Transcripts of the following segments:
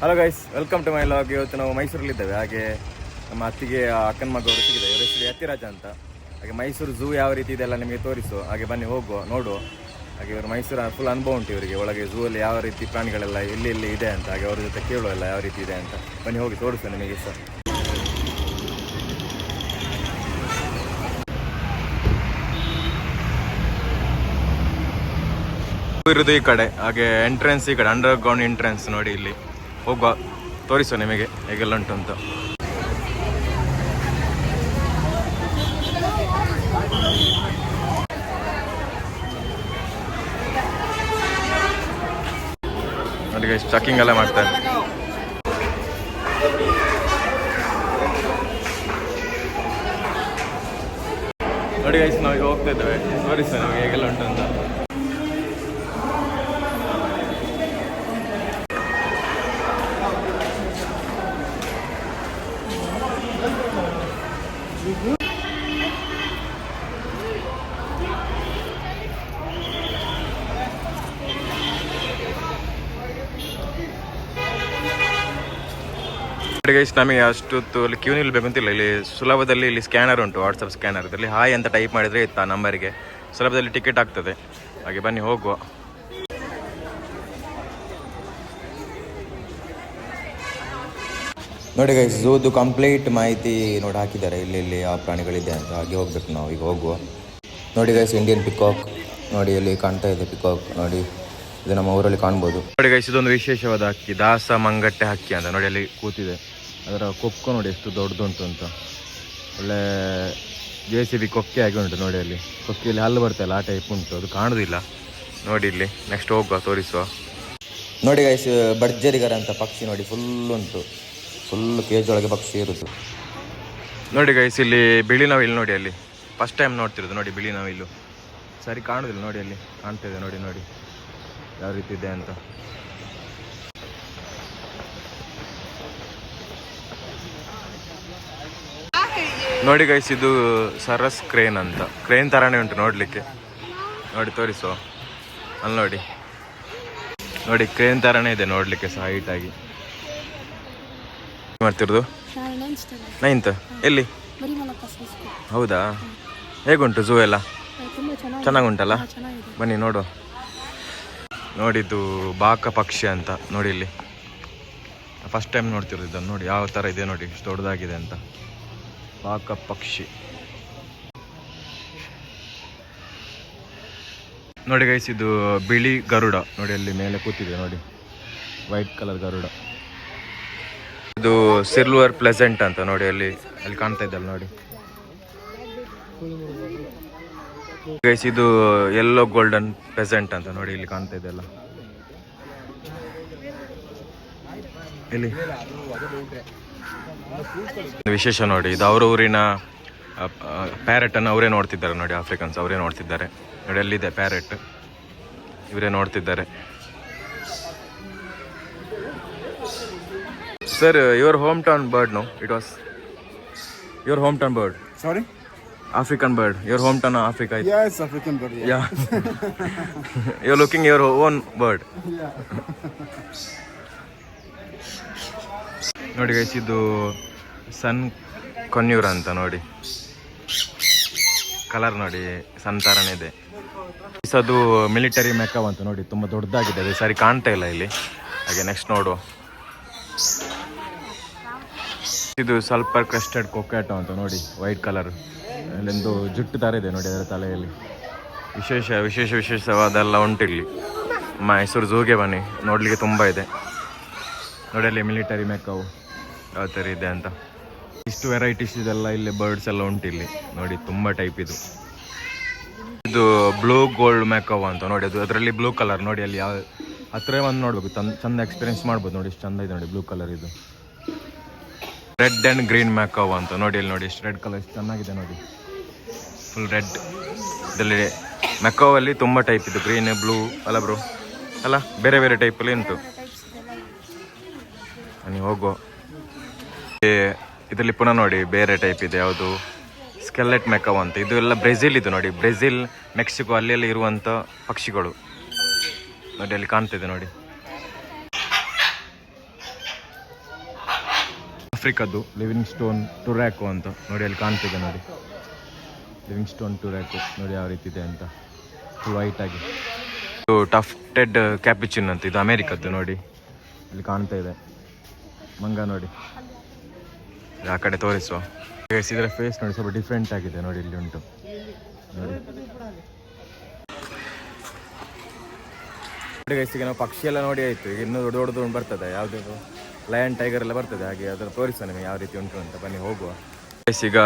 Hello guys welcome to my vlog ಇವತ್ತು ನಾವು ಮೈಸೂರಲ್ಲಿದ್ದೇವೆ. ಹಾಗೆ ನಮ್ಮ ಅತ್ತಿಗೆ ಅಕ್ಕನ ಮಗ ಅವರು ಸಿಗಿದೆ ಇವರ ಹೆಸರು ಯತಿರಾಜ ಅಂತ. ಹಾಗೆ ಮೈಸೂರು ಝೂ ಯಾವ ರೀತಿ ಇದೆಲ್ಲ ನಿಮಗೆ ತೋರಿಸು. ಹಾಗೆ ಬನ್ನಿ, ಹೋಗುವ ನೋಡು ಹಾಗೆ ಇವರು ಮೈಸೂರು ಫುಲ್ ಅನುಭವ ಉಂಟು ಇವರಿಗೆ ಒಳಗೆ ಝೂ ಅಲ್ಲಿ ಯಾವ ರೀತಿ ಪ್ರಾಣಿಗಳೆಲ್ಲ ಇಲ್ಲಿ ಇಲ್ಲಿ ಇದೆ ಅಂತ. ಹಾಗೆ ಅವ್ರ ಜೊತೆ ಕೇಳುವ ಎಲ್ಲ ಯಾವ ರೀತಿ ಇದೆ ಅಂತ. ಬನ್ನಿ, ಹೋಗಿ ತೋರಿಸು ನಿಮಗೆ ಸರ್ ಇರೋದು ಈ ಕಡೆ. ಹಾಗೆ ಎಂಟ್ರೆನ್ಸ್ ಈ ಕಡೆ ಅಂಡರ್ ಗ್ರೌಂಡ್ ಎಂಟ್ರೆನ್ಸ್ ನೋಡಿ ಇಲ್ಲಿ. ಹೋಗುವ ತೋರಿಸು ನಿಮಗೆ ಹೇಗೆಲ್ಲ ಉಂಟು ಅಂತ. ನನಗೆ ಚೆಕಿಂಗ್ ಎಲ್ಲ ಮಾಡ್ತಾರೆ ನೋಡಿ ಗೈಸ್ ನಾವೀಗ ಹೋಗ್ತಾ ಇದ್ದೇವೆ. ತೋರಿಸ ನಮಗೆ ಹೇಗೆಲ್ಲ ಉಂಟು ಅಂತ. ಗೈಸ್ ನಮಗೆ ಅಷ್ಟೊತ್ತು ಅಲ್ಲಿ ಕ್ಯೂ ನಿಲ್ಬೇಕು ಅಂತಿಲ್ಲ. ಇಲ್ಲಿ ಸುಲಭದಲ್ಲಿ ಇಲ್ಲಿ ಸ್ಕ್ಯಾನರ್ ಉಂಟು ವಾಟ್ಸಪ್ ಸ್ಕ್ಯಾನರ್ ಇದರಲ್ಲಿ ಹಾಯ್ ಅಂತ ಟೈಪ್ ಮಾಡಿದರೆ ಇತ್ತು ಆ ನಂಬರಿಗೆ ಸುಲಭದಲ್ಲಿ ಟಿಕೆಟ್ ಆಗ್ತದೆ. ಹಾಗೆ ಬನ್ನಿ ಹೋಗುವ. ನೋಡಿ ಗೈಸ್ ಝೂದು ಕಂಪ್ಲೀಟ್ ಮಾಹಿತಿ ನೋಡಿ ಹಾಕಿದ್ದಾರೆ. ಇಲ್ಲಿ ಇಲ್ಲಿ ಯಾವ ಪ್ರಾಣಿಗಳಿದೆ ಅಂತ. ಹಾಗೆ ಹೋಗ್ಬೇಕು ನಾವು. ಈಗ ಹೋಗುವ. ನೋಡಿ ಗೈಸ್ ಇಂಡಿಯನ್ ಪಿಕಾಕ್ ನೋಡಿ ಇಲ್ಲಿ ಕಾಣ್ತಾ ಇದೆ ಪಿಕಾಕ್ ನೋಡಿ ಇದು ನಮ್ಮ ಊರಲ್ಲಿ ಕಾಣ್ಬೋದು. ನೋಡಿ ಗೈಸ್ ಇದೊಂದು ವಿಶೇಷವಾದ ಹಕ್ಕಿ. ದಾಸ ಮಂಗಟ್ಟೆ ಹಕ್ಕಿ ಅಂತ. ನೋಡಿ ಅಲ್ಲಿ ಕೂತಿದೆ. ಅದರ ಕೊಕ್ಕು ನೋಡಿ ಎಷ್ಟು ದೊಡ್ಡದುಂಟು ಅಂತ. ಒಳ್ಳೆ ಜೆ ಸಿ ಬಿ ಕೊಕ್ಕೆ ಆಗಿ ಉಂಟು ನೋಡಿ ಅಲ್ಲಿ. ಕೊಕ್ಕೆಯಲ್ಲಿ ಹಲ್ಲು ಬರ್ತಲ್ಲ, ಆ ಟೈಪ್ ಉಂಟು. ಅದು ಕಾಣೋದಿಲ್ಲ. ನೋಡಿ ಇಲ್ಲಿ ನೆಕ್ಸ್ಟ್ ಹೋಗುವ, ತೋರಿಸುವ. ನೋಡಿ ಗೈಸ್ ಬಡ್ಜರಿಗರ ಅಂತ ಪಕ್ಷಿ ನೋಡಿ ಫುಲ್ ಉಂಟು. ಫುಲ್ ಕೇಜ್ ಒಳಗೆ ಪಕ್ಷಿ ಇರುದು. ನೋಡಿ ಗೈಸ್ ಇಲ್ಲಿ ಬಿಳಿ ನವಿಲು ನೋಡಿ ಅಲ್ಲಿ. ಫಸ್ಟ್ ಟೈಮ್ ನೋಡ್ತಿರೋದು ನೋಡಿ ಬಿಳಿ ನವಿಲು. ಸರಿ, ಕಾಣೋದಿಲ್ಲ ನೋಡಿ ಅಲ್ಲಿ. ಕಾಣ್ತಿದೆ ನೋಡಿ ನೋಡಿ. ಯಾವ ರೀತಿ ಇದೆ ಅಂತ. ನೋಡಿ ಗೈಸ್ ಇದು ಸರಸ್ ಕ್ರೇನ್ ಅಂತ. ಕ್ರೇನ್ ತರಾನೇ ಉಂಟು ನೋಡ್ಲಿಕ್ಕೆ. ನೋಡಿ ತೋರಿಸುವ ಅಲ್ಲಿ ನೋಡಿ. ನೋಡಿ ಕ್ರೇನ್ ತರಾನೇ ಇದೆ ನೋಡ್ಲಿಕ್ಕೆ ಸಹ ಹೈಟ್ ಆಗಿ. ಏನ್ ಮಾಡ್ತಿರೋದು? ನೈನ್ತ್ ಎಲ್ಲಿ? ಹೌದಾ? ಹೇಗುಂಟು ಝೂ ಎಲ್ಲ? ಚೆನ್ನಾಗುಂಟಲ್ಲ? ಬನ್ನಿ ನೋಡು ನೋಡಿದ್ದು ಬಾಕ ಪಕ್ಷಿ ಅಂತ, ನೋಡಿ ಇಲ್ಲಿ. ಫಸ್ಟ್ ಟೈಮ್ ನೋಡ್ತಿರೋದು ಇದನ್ನು ನೋಡಿ. ಯಾವ ಥರ ಇದೆ ನೋಡಿ, ಇಷ್ಟು ದೊಡ್ಡದಾಗಿದೆ ಅಂತ. ಬಾಕ ಪಕ್ಷಿ ನೋಡಿ ಗೈಸ್ ಇದು ಬಿಳಿ ಗರುಡ. ನೋಡಿ ಅಲ್ಲಿ ಮೇಲೆ ಕೂತಿದೆ, ನೋಡಿ. ವೈಟ್ ಕಲರ್ ಗರುಡ. ಇದು ಸಿಲ್ವರ್ ಪ್ಲೆಸೆಂಟ್ ಅಂತ ನೋಡಿ ಅಲ್ಲಿ ಅಲ್ಲಿ ಕಾಣ್ತಾ ಇದ್ದಲ್ಲ ನೋಡಿ. ಗೈಸ್ ಇದು ಎಲ್ಲೋ ಗೋಲ್ಡನ್ ಪ್ಲೆಸೆಂಟ್ ಅಂತ ನೋಡಿ ಇಲ್ಲಿ ಕಾಣ್ತಾ ಇದ್ದಲ್ಲ ಇಲ್ಲಿ. ವಿಶೇಷ ನೋಡಿ ಇದು ಅವ್ರ ಊರಿನ ಪ್ಯಾರೆಟ್ ಅನ್ನು ಅವರೇ ನೋಡ್ತಿದ್ದಾರೆ ನೋಡಿ ಆಫ್ರಿಕನ್ಸ್ ಅವರೇ ನೋಡ್ತಿದ್ದಾರೆ ನೋಡಿ ಅಲ್ಲಿದೆ ಪ್ಯಾರೆಟ್ ಇವರೇ ನೋಡ್ತಿದ್ದಾರೆ sir your home town bird no it was your home town bird sorry African bird your home town Africa it's African bird. Yeah. Yeah. You're looking your own bird. ನೋಡಿ guys ಇದು ಸನ್ ಕೊನ್ಯೂರ್ ಅಂತ ನೋಡಿ. Colour ನೋಡಿ ಸನ್ ಥರನೇ ಇದೆ. ಅದು military ಮೆಕವ್ ಅಂತ ನೋಡಿ, ತುಂಬ ದೊಡ್ಡದಾಗಿದೆ. ಅದು ಸರಿ ಕಾಣ್ತಾ ಇಲ್ಲ ಇಲ್ಲಿ. ಹಾಗೆ ನೆಕ್ಸ್ಟ್ ನೋಡುವ. ಇದು ಸ್ವಲ್ಪ ಕ್ರೆಸ್ಟೆಡ್ ಕೊಕ್ಯಾಟೋ ಅಂತ ನೋಡಿ ವೈಟ್ ಕಲರ್ ಅಲ್ಲೊಂದು ಜುಟ್ಟು ಥರ ಇದೆ ನೋಡಿ ಅದರ ತಲೆಯಲ್ಲಿ. ವಿಶೇಷ ವಿಶೇಷ, ವಿಶೇಷವಾದೆಲ್ಲ ಉಂಟಿಲ್ಲಿ ಮೈಸೂರು ಝೂಗೆ ಬನ್ನಿ. ನೋಡಲಿಕ್ಕೆ ತುಂಬ ಇದೆ. ನೋಡಿ ಅಲ್ಲಿ ಮಿಲಿಟರಿ ಮೆಕ್ಕವು ಯಾವ ಥರ ಇದೆ ಅಂತ. ಇಷ್ಟು ವೆರೈಟೀಸ್ ಇದೆಲ್ಲ ಇಲ್ಲಿ ಬರ್ಡ್ಸ್ ಎಲ್ಲ ಉಂಟು ಇಲ್ಲಿ. ನೋಡಿ ತುಂಬ ಟೈಪ್ ಇದು. ಇದು ಬ್ಲೂ ಗೋಲ್ಡ್ ಮ್ಯಾಕವ್ ಅಂತ. ನೋಡಿ ಅದು ಅದರಲ್ಲಿ ಬ್ಲೂ ಕಲರ್ ನೋಡಿ ಅಲ್ಲಿ ಯಾವ ಹತ್ರ ಒಂದು ನೋಡಬೇಕು. ಚಂದ ಚಂದ ಎಕ್ಸ್ಪೀರಿಯನ್ಸ್ ಮಾಡ್ಬೋದು ನೋಡಿ ಇಷ್ಟು ಚಂದ ಇದೆ ನೋಡಿ ಬ್ಲೂ ಕಲರ್ ಇದು. ರೆಡ್ ಆ್ಯಂಡ್ ಗ್ರೀನ್ ಮ್ಯಾಕವ್ ಅಂತ. ನೋಡಿ ಇಲ್ಲಿ ನೋಡಿ ಇಷ್ಟು ರೆಡ್ ಕಲರ್ ಇಷ್ಟು ಚೆನ್ನಾಗಿದೆ ನೋಡಿ. ಫುಲ್ ರೆಡ್ ಇದರಲ್ಲಿ ಮ್ಯಾಕೋವಲ್ಲಿ ಅಲ್ಲಿ ತುಂಬ ಟೈಪ್ ಇದು. ಗ್ರೀನ್ ಬ್ಲೂ ಅಲ್ಲ ಬ್ರೋ ಅಲ್ಲ ಬೇರೆ ಬೇರೆ ಟೈಪಲ್ಲಿ ಉಂಟು. ನೀವು ಹೋಗೋ ಇದರಲ್ಲಿ ಪುನಃ ನೋಡಿ ಬೇರೆ ಟೈಪ್ ಇದೆ, ಯಾವುದು? ಸ್ಕೆಲೆಟ್ ಮೆಕವ್ ಅಂತ. ಇದು ಎಲ್ಲ ಬ್ರೆಜಿಲ್ ಇದು ನೋಡಿ. ಬ್ರೆಜಿಲ್ ಮೆಕ್ಸಿಕೋ ಅಲ್ಲೆಲ್ಲ ಇರುವಂಥ ಪಕ್ಷಿಗಳು. ನೋಡಿ, ಅಲ್ಲಿ ಕಾಣ್ತಿದೆ ನೋಡಿ. ಆಫ್ರಿಕಾದ್ದು ಲಿವಿಂಗ್ ಸ್ಟೋನ್ ಟುರ್ಯಾಕೋ ಅಂತ. ನೋಡಿ, ಅಲ್ಲಿ ಕಾಣ್ತಿದೆ ನೋಡಿ. ಲಿವಿಂಗ್ ಸ್ಟೋನ್ ಟುರ್ಯಾಕೋ ನೋಡಿ, ಯಾವ ರೀತಿ ಇದೆ ಅಂತ. ಫುಲ್ ವೈಟ್ ಆಗಿ. ಇದು ಟಫ್ಟೆಡ್ ಕ್ಯಾಪಿಚಿನ್ ಅಂತ. ಇದು ಅಮೇರಿಕದ್ದು ನೋಡಿ. ಇಲ್ಲಿ ಕಾಣ್ತಾ ಇದೆ. ಮಂಗ ನೋಡಿ. ಆ ಕಡೆ ತೋರಿಸುವ. ಇದರ ಫೇಸ್ ನೋಡಿ ಸ್ವಲ್ಪ ಡಿಫ್ರೆಂಟ್ ಆಗಿದೆ ನೋಡಿ ಇಲ್ಲಿ ಉಂಟು. ನೋಡಿ. ಈಗ ನಾವು ಪಕ್ಷಿ ಎಲ್ಲ ನೋಡಿ ಆಯ್ತು. ಈಗ ಇನ್ನೂ ದೊಡ್ಡ ದೊಡ್ಡದು ಬರ್ತದೆ. ಯಾವುದು ಲಯನ್ ಟೈಗರ್ ಎಲ್ಲ ಬರ್ತದೆ. ಹಾಗೆ ಅದನ್ನು ತೋರಿಸುವ ನಿಮಗೆ ಯಾವ ರೀತಿ ಉಂಟು ಅಂತ. ಬನ್ನಿ ಹೋಗುವ. ಈಗ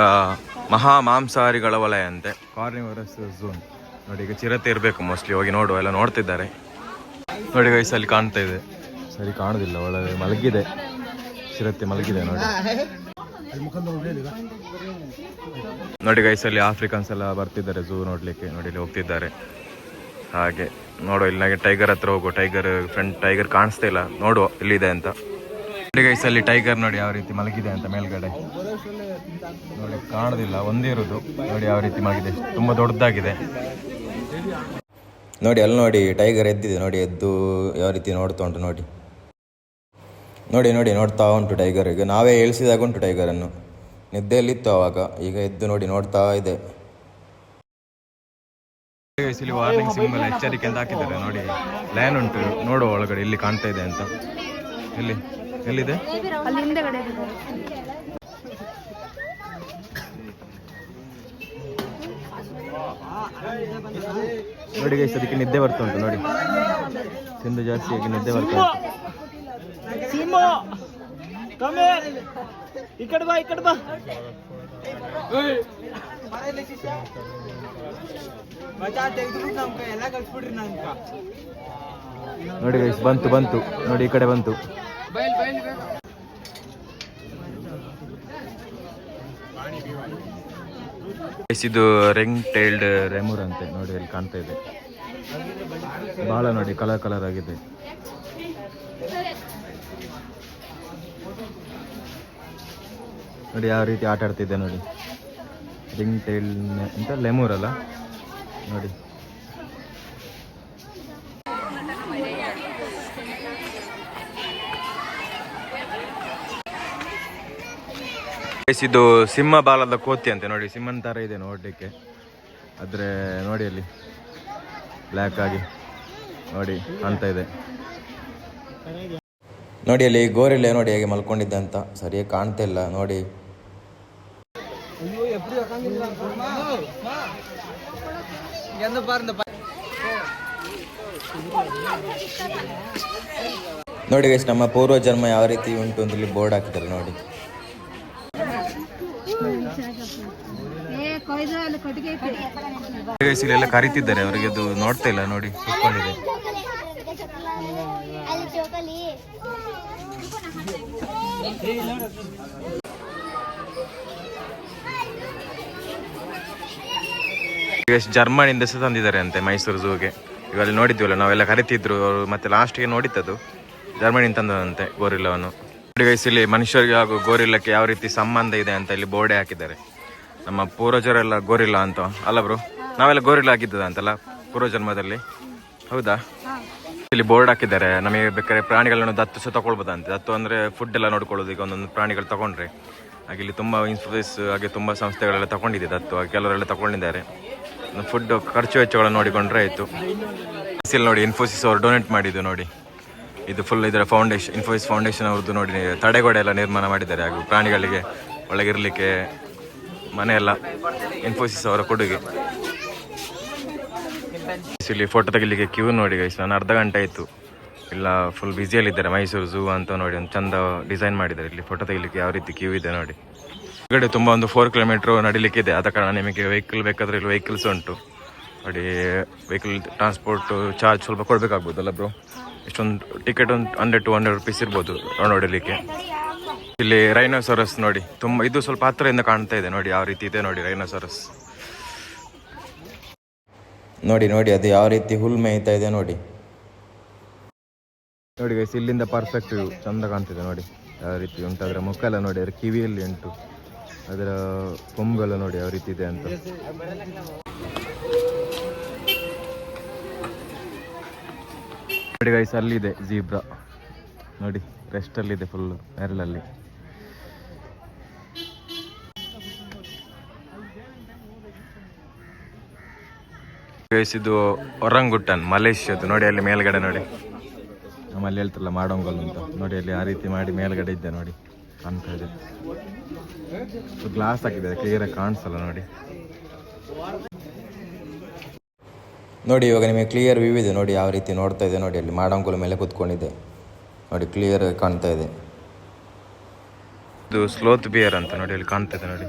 ಮಹಾ ಮಾಂಸಾಹಾರಿಗಳ ವಲಯ ಅಂತೆ ಕಾರ್ನಿವರಸ್ ಝೋನ್ ನೋಡಿ ಈಗ ಚಿರತೆ ಇರಬೇಕು ಮೋಸ್ಟ್ಲಿ ಹೋಗಿ ನೋಡುವ. ಎಲ್ಲ ನೋಡ್ತಿದ್ದಾರೆ. ನೋಡಿ ವಯಸ್ಸಲ್ಲಿ ಅಲ್ಲಿ ಕಾಣ್ತಾ ಇದೆ. ಸರಿ ಕಾಣುದಿಲ್ಲ. ಒಳ್ಳೆ ಮಲಗಿದೆ. ಚಿರತೆ ಮಲಗಿದೆ ನೋಡಿ. ನೋಡಿ ಗೈಸ್ ಅಲ್ಲಿ ಆಫ್ರಿಕನ್ಸ್ ಎಲ್ಲ ಬರ್ತಿದ್ದಾರೆ ಝೂ ನೋಡ್ಲಿಕ್ಕೆ. ನೋಡಿ ಇಲ್ಲಿ ಹೋಗ್ತಿದ್ದಾರೆ. ಹಾಗೆ ನೋಡುವ ಇಲ್ಲಿ ಟೈಗರ್ ಹತ್ರ ಹೋಗು. ಟೈಗರ್ ಫ್ರಂಟ್ ಟೈಗರ್ ಕಾಣಿಸ್ತಾ ಇಲ್ಲ. ನೋಡುವ ಇಲ್ಲಿದೆ ಅಂತ. ನೋಡಿ ಗೈಸ್ ಅಲ್ಲಿ ಟೈಗರ್ ನೋಡಿ ಯಾವ ರೀತಿ ಮಲಗಿದೆ ಅಂತ ಮೇಲ್ಗಡೆ. ನೋಡಿ, ಕಾಣುದಿಲ್ಲ, ಒಂದೇ ಇರೋದು. ನೋಡಿ ಯಾವ ರೀತಿ ಮಲಗಿದೆ. ತುಂಬಾ ದೊಡ್ಡದಾಗಿದೆ. ನೋಡಿ, ಅಲ್ಲಿ ನೋಡಿ ಟೈಗರ್ ಎದ್ದಿದೆ. ನೋಡಿ, ಎದ್ದು ಯಾವ ರೀತಿ ನೋಡ್ತಾ ಉಂಟು ನೋಡಿ. ನೋಡಿ ನೋಡಿ ನೋಡ್ತಾ ಉಂಟು ಟೈಗರ್ ಈಗ. ನಾವೇ ಇಳಿಸಿದಾಗ ಉಂಟು ಟೈಗರನ್ನು ನಿದ್ದೆಯಲ್ಲಿತ್ತು ಅವಾಗ. ಈಗ ಎದ್ದು ನೋಡಿ ನೋಡ್ತಾ ಇದೆ. ಇಲ್ಲಿ ವಾರ್ನಿಂಗ್ ಸಿಂಬಲ್ ಎಚ್ಚರಿಕೆ ಅಂತ ಹಾಕಿದ್ದಾರೆ. ನೋಡಿ ಲೈನ್ ಉಂಟು. ನೋಡುವ ಒಳಗಡೆ ಇಲ್ಲಿ ಕಾಣ್ತಾ ಇದೆ ಅಂತ. ಎಲ್ಲಿ? ಎಲ್ಲಿದೆ? ಅಲ್ಲಿ ಹಿಂದೆಗಡೆ ನೋಡಿ ಗೈಸ್ ಅದಕ್ಕೆ ನಿದ್ದೆ ಬರ್ತಾ ಉಂಟು. ನೋಡಿ. ತಿಂದು ಜಾಸ್ತಿ ಆಗಿ ನಿದ್ದೆ ಬರ್ತಾ ಉಂಟು. ನೋಡಿ ಗೈಸ್ ಬಂತು ಬಂತು. ನೋಡಿ ಈ ಕಡೆ ಬಂತು. ಇದು ರಿಂಗ್ ಟೈಲ್ಡ್ ರೆಮೂರ್ ಅಂತೆ. ನೋಡಿ ಅಲ್ಲಿ ಕಾಣ್ತಾ ಇದೆ. ಬಹಳ ನೋಡಿ ಕಲರ್ ಕಲರ್ ಆಗಿದೆ. ನೋಡಿ ಯಾವ ರೀತಿ ಆಟ ಆಡ್ತಿದ್ದೆ ನೋಡಿ. ರಿಂಗ್ ಟೈಲ್ ಅಂತ ಲೆಮೂರ್ ಅಲ್ಲ? ನೋಡಿ. ಇದು ಸಿಂಹ ಬಾಲದ ಕೋತಿ ಅಂತೆ ನೋಡಿ. ಸಿಂಹನ ತರ ಇದೆ ನೋಡ್ಲಿಕ್ಕೆ. ಆದ್ರೆ ನೋಡಿ ಅಲ್ಲಿ. ಬ್ಲ್ಯಾಕ್ ಆಗಿ ನೋಡಿ ಅಂತ ಇದೆ. ನೋಡಿ ಅಲ್ಲಿ ಗೋರಿಲ್ಲ ನೋಡಿ ಹೇಗೆ ಮಲ್ಕೊಂಡಿದ್ದೆ ಅಂತ. ಸರಿಯಾಗಿ ಕಾಣ್ತಾ ಇಲ್ಲ, ನೋಡಿ. ನೋಡಿ ಗೈಸ್ ನಮ್ಮ ಪೂರ್ವ ಜನ್ಮ ಯಾವ ರೀತಿ ಉಂಟು ಅಂತ ಇಲ್ಲಿ ಬೋರ್ಡ್ ಹಾಕಿದ್ದಾರೆ, ನೋಡಿ. ಇಲ್ಲೆಲ್ಲ ಕರಿತಿದ್ದಾರೆ, ಅವರಿಗೆ ಅದು ನೋಡ್ತಾ ಇಲ್ಲ, ನೋಡಿ, ಕುತ್ಕೊಂಡಿದೆ. ಈಗ ಜರ್ಮನಿಯಿಂದ ಸಹ ತಂದಿದ್ದಾರೆ ಅಂತೆ ಮೈಸೂರು ಝೂಗೆ. ಇವಲ್ಲಿ ನೋಡಿದ್ವಲ್ಲ, ನಾವೆಲ್ಲ ಕರಿತಿದ್ರು, ಅವರು ಮತ್ತೆ ಲಾಸ್ಟ್ಗೆ ನೋಡಿದ್ದದು. ಜರ್ಮನಿಯಿಂದ ತಂದದಂತೆ ಗೋರಿಲ್ಲವನ್ನು. ಇಲ್ಲಿ ಮನುಷ್ಯರಿಗೆ ಹಾಗೂ ಗೋರಿಲ್ಲಕ್ಕೆ ಯಾವ ರೀತಿ ಸಂಬಂಧ ಇದೆ ಅಂತ ಇಲ್ಲಿ ಬೋರ್ಡೆ ಹಾಕಿದ್ದಾರೆ. ನಮ್ಮ ಪೂರ್ವಜರೆಲ್ಲ ಗೋರಿಲ್ಲ ಅಂತ. ಅಲ್ಲ ನಾವೆಲ್ಲ ಗೋರಿಲ್ಲ ಆಗಿದ್ದದ ಅಂತಲ್ಲ ಪೂರ್ವಜನ್ಮದಲ್ಲಿ? ಹೌದಾ? ಇಲ್ಲಿ ಬೋರ್ಡ್ ಹಾಕಿದ್ದಾರೆ. ನಮಗೆ ಬೇಕಾದ್ರೆ ಪ್ರಾಣಿಗಳನ್ನು ದತ್ತು ಸಹ ತಗೊಳ್ಬೋದಂತೆ. ದತ್ತು ಅಂದರೆ ಫುಡ್ ಎಲ್ಲ ನೋಡ್ಕೊಳ್ಳೋದು. ಈಗ ಒಂದೊಂದು ಪ್ರಾಣಿಗಳು ತಗೊಂಡ್ರೆ. ಹಾಗೆ ಇಲ್ಲಿ ತುಂಬ ಇನ್ಫೋಸಿಸ್ ಹಾಗೆ ತುಂಬ ಸಂಸ್ಥೆಗಳೆಲ್ಲ ತಗೊಂಡಿದೆ ದತ್ತು. ಹಾಗೆ ಕೆಲವರೆಲ್ಲ ತಗೊಂಡಿದ್ದಾರೆ. ಫುಡ್ ಖರ್ಚು ವೆಚ್ಚಗಳನ್ನು ನೋಡಿಕೊಂಡ್ರೆ ಆಯಿತು. ಇಲ್ಲಿ ನೋಡಿ ಇನ್ಫೋಸಿಸ್ ಅವರು ಡೊನೇಟ್ ಮಾಡಿದ್ದು ನೋಡಿ. ಇದು ಫುಲ್ ಇದರ ಫೌಂಡೇಶನ್ ಇನ್ಫೋಸಿಸ್ ಫೌಂಡೇಶನ್ ಅವ್ರದ್ದು ನೋಡಿ, ತಡೆಗೋಡೆ ಎಲ್ಲ ನಿರ್ಮಾಣ ಮಾಡಿದ್ದಾರೆ. ಹಾಗೂ ಪ್ರಾಣಿಗಳಿಗೆ ಒಳಗಿರಲಿಕ್ಕೆ ಮನೆಯೆಲ್ಲ ಇನ್ಫೋಸಿಸ್ ಅವರ ಕೊಡುಗೆ. ಇಲ್ಲಿ ಫೋಟೋ ತೆಗಿಲಿಕ್ಕೆ ಕ್ಯೂ ನೋಡಿ ಗೈಸ್ ನಾನು ಅರ್ಧ ಗಂಟೆ ಆಯ್ತು. ಇಲ್ಲ ಫುಲ್ ಬ್ಯುಸಿಯಲ್ಲಿದ್ದಾರೆ ಮೈಸೂರು ಝೂ ಅಂತ ನೋಡಿ, ಒಂದು ಚಂದ ಡಿಸೈನ್ ಮಾಡಿದ್ದಾರೆ. ಇಲ್ಲಿ ಫೋಟೋ ತೆಗಿಲಿಕ್ಕೆ ಯಾವ ರೀತಿ ಕ್ಯೂ ಇದೆ ನೋಡಿ. ಹೊರಗಡೆ ತುಂಬ ಒಂದು ಫೋರ್ ಕಿಲೋಮೀಟ್ರ್ ನಡಿಲಿಕ್ಕೆ ಇದೆ ಆದ ಕಾರಣ ನಿಮಗೆ ವೆಹಿಕಲ್ ಬೇಕಾದರೆ ಇಲ್ಲಿ ವೆಹಿಕಲ್ಸ್ ಉಂಟು. ನೋಡಿ ವೆಹಿಕಲ್ ಟ್ರಾನ್ಸ್ಪೋರ್ಟ್ ಚಾರ್ಜ್ ಸ್ವಲ್ಪ ಕೊಡಬೇಕಾಗ್ಬೋದಲ್ಲ ಬ್ರೋ ಇಷ್ಟೊಂದು ಟಿಕೆಟ್ ಒಂದು ಹಂಡ್ರೆಡ್ ಟು ಹಂಡ್ರೆಡ್ ರುಪೀಸ್ ಇರ್ಬೋದು ನೋಡಲಿಕ್ಕೆ. ಇಲ್ಲಿ ರೈನೋಸರಸ್ ನೋಡಿ. ತುಂಬ, ಇದು ಸ್ವಲ್ಪ ಹತ್ತಿರದಿಂದ ಕಾಣ್ತಾ ಇದೆ ನೋಡಿ, ಯಾವ ರೀತಿ ಇದೆ ನೋಡಿ ರೈನೋಸರಸ್ ನೋಡಿ ನೋಡಿ, ಅದು ಯಾವ ರೀತಿ ಹುಲ್ ಮೇಯ್ತಾ ಇದೆ ನೋಡಿ. ನೋಡಿ ಗೈಸ್ ಇಲ್ಲಿಂದ ಪರ್ಫೆಕ್ಟ್ ಚಂದ ಕಾಣ್ತಿದೆ ನೋಡಿ. ಯಾವ ರೀತಿ ಉಂಟು ಅದರ ಮುಖ ಎಲ್ಲ ನೋಡಿ, ಅದರ ಕಿವಿಯಲ್ಲಿ ಉಂಟು. ಅದರ ಕೊಂಬೆಲ್ಲ ನೋಡಿ ಯಾವ ರೀತಿ ಇದೆ ಅಂತ. ನೋಡಿ ಗೈಸ್ ಅಲ್ಲಿದೆ ಜೀಬ್ರಾ ನೋಡಿ ರೆಸ್ಟ್ ಅಲ್ಲಿದೆ ಫುಲ್ ನೆರಳಲ್ಲಿ. ಗೈಸ್ ಇದು ಒರಂಗುಟ್ಟನ್ ಮಲೇಷ್ಯಾದು ನೋಡಿ ಅಲ್ಲಿ ಮೇಲ್ಗಡೆ ನೋಡಿ. ನಮ್ಮಲ್ಲಿ ಹೇಳ್ತಾರಲ್ಲ ಮಾಡೋಂಗಲ್ ಅಂತ. ನೋಡಿ ಅಲ್ಲಿ ಆ ರೀತಿ ಮಾಡಿ ಮೇಲ್ಗಡೆ ಇದ್ದೆ ನೋಡಿ. ಕಾಣ್ತಾ ಇದೆ. ಗ್ಲಾಸ್ ಹಾಕಿದೆ ಕ್ಲಿಯರ್ ಆಗಿ ಕಾಣಿಸಲ್ಲ ನೋಡಿ. ನೋಡಿ, ಇವಾಗ ನಿಮಗೆ ಕ್ಲಿಯರ್ ವ್ಯೂ ಇದೆ. ನೋಡಿ ಯಾವ ರೀತಿ ನೋಡ್ತಾ ಇದೆ. ನೋಡಿ ಅಲ್ಲಿ ಮಾಡಂಗುಲ ಮೇಲೆ ಕೂತ್ಕೊಂಡಿದೆ ನೋಡಿ ಕ್ಲಿಯರ್ ಕಾಣ್ತಾ ಇದೆ. ಇದು ಸ್ಲೋತ್ ಬಿಯರ್ ಅಂತ ನೋಡಿ ಅಲ್ಲಿ ಕಾಣ್ತಾ ಇದೆ ನೋಡಿ.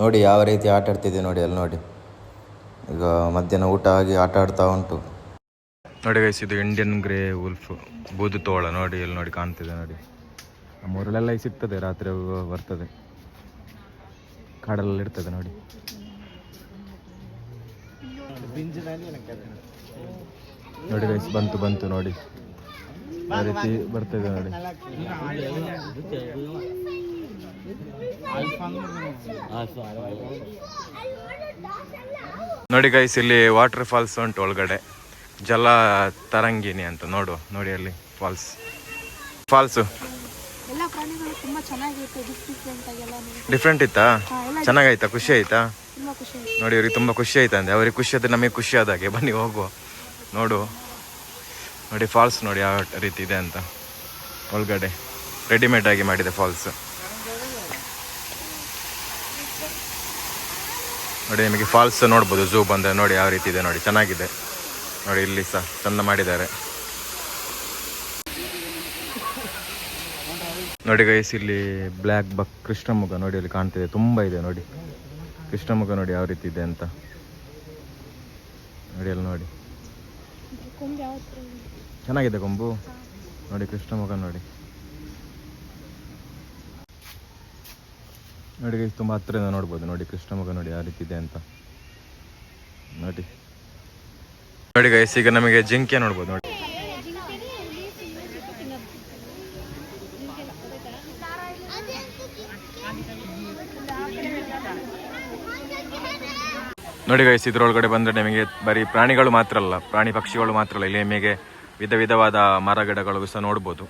ನೋಡಿ ಯಾವ ರೀತಿ ಆಟ ಆಡ್ತಿದ್ದೆ ನೋಡಿ, ಅಲ್ಲಿ ನೋಡಿ. ಈಗ ಮಧ್ಯಾಹ್ನ ಊಟ ಆಗಿ ಆಟ ಆಡ್ತಾ ಉಂಟು. ನೋಡಿ ಗೈಸ್ ಇದು ಇಂಡಿಯನ್ ಗ್ರೇ ಉಲ್ಫ್ ಬೂದು ತೋಳ. ನೋಡಿ ಇಲ್ಲಿ ನೋಡಿ ಕಾಣ್ತಿದೆ ನೋಡಿ. ಈಗ ಸಿಗ್ತದೆ, ರಾತ್ರಿ ಬರ್ತದೆ. ಕಾಡಲ್ಲಿ ಇರ್ತದೆ ನೋಡಿ. ನೋಡಿ ಗೈಸ್ ಬಂತು ಬಂತು ನೋಡಿ. ಆ ರೀತಿ ಬರ್ತದೆ ನೋಡಿ. ನೋಡಿ ಗೈಸ್ ಇಲ್ಲಿ ವಾಟರ್ ಫಾಲ್ಸ್ ಉಂಟು ಒಳಗಡೆ. ಜಲ ತರಂಗಿನಿ ಅಂತ ನೋಡು ನೋಡಿ ಅಲ್ಲಿ ಫಾಲ್ಸ್ ಫಾಲ್ಸ್ ಡಿಫ್ರೆಂಟ್ ಇತ್ತಾ? ಚೆನ್ನಾಗಾಯ್ತಾ? ಖುಷಿ ಆಯ್ತಾ? ನೋಡಿ ಅವ್ರಿಗೆ ತುಂಬ ಖುಷಿ ಆಯ್ತಾ ಅಂದೆ ಅವ್ರಿಗೆ ಖುಷಿ ಆದ್ರೆ ನಮಗೆ ಖುಷಿ ಆದಾಗೆ ಬನ್ನಿ ಹೋಗುವ. ನೋಡು. ನೋಡಿ ಫಾಲ್ಸ್ ನೋಡಿ ಯಾವ ರೀತಿ ಇದೆ ಅಂತ. ಒಳಗಡೆ. ರೆಡಿಮೇಡ್ ಆಗಿ ಮಾಡಿದೆ ಫಾಲ್ಸ್ ನೋಡಿ ನಿಮಗೆ ಫಾಲ್ಸ್ ನೋಡ್ಬೋದು. ಝೂ ಬಂದರೆ ನೋಡಿ ಯಾವ ರೀತಿ ಇದೆ ನೋಡಿ. ಚೆನ್ನಾಗಿದೆ. ನೋಡಿ ಇಲ್ಲಿ ಸಹ ಚಂದ ಮಾಡಿದ್ದಾರೆ. ನೋಡಿ ಗೈಸ್ ಇಲ್ಲಿ ಬ್ಲ್ಯಾಕ್ ಬಕ್ ಕೃಷ್ಣಮುಖ ನೋಡಿ ಅಲ್ಲಿ ಕಾಣ್ತಿದೆ. ತುಂಬ ಇದೆ ನೋಡಿ. ಕೃಷ್ಣಮುಖ ನೋಡಿ ಯಾವ ರೀತಿ ಇದೆ ಅಂತ. ನೋಡಿ ಅಲ್ಲಿ ನೋಡಿ. ಚೆನ್ನಾಗಿದೆ ಕೊಂಬು. ನೋಡಿ ಕೃಷ್ಣಮುಖ ನೋಡಿ. ನೋಡಿ guys, ತುಂಬ ಹತ್ತಿರದಿಂದ ನೋಡ್ಬೋದು. ನೋಡಿ ಕೃಷ್ಣಮುಖ ನೋಡಿ ಯಾವ ರೀತಿ ಇದೆ ಅಂತ. ನೋಡಿ. ನೋಡಿ ಗೈಸ್ ಈಗ ನಮಗೆ ಜಿಂಕೆ ನೋಡ್ಬೋದು ನೋಡಿ. ನೋಡಿ ಗೈಸ್ ಇದ್ರೊಳಗಡೆ ಬಂದರೆ ನಿಮಗೆ ಬರೀ ಪ್ರಾಣಿಗಳು ಮಾತ್ರ ಅಲ್ಲ ಪ್ರಾಣಿ ಪಕ್ಷಿಗಳು ಮಾತ್ರ ಅಲ್ಲ. ಇಲ್ಲಿ ನಿಮಗೆ ವಿಧ ವಿಧವಾದ ಮರ ಗಿಡಗಳು ಸಹ ನೋಡ್ಬೋದು.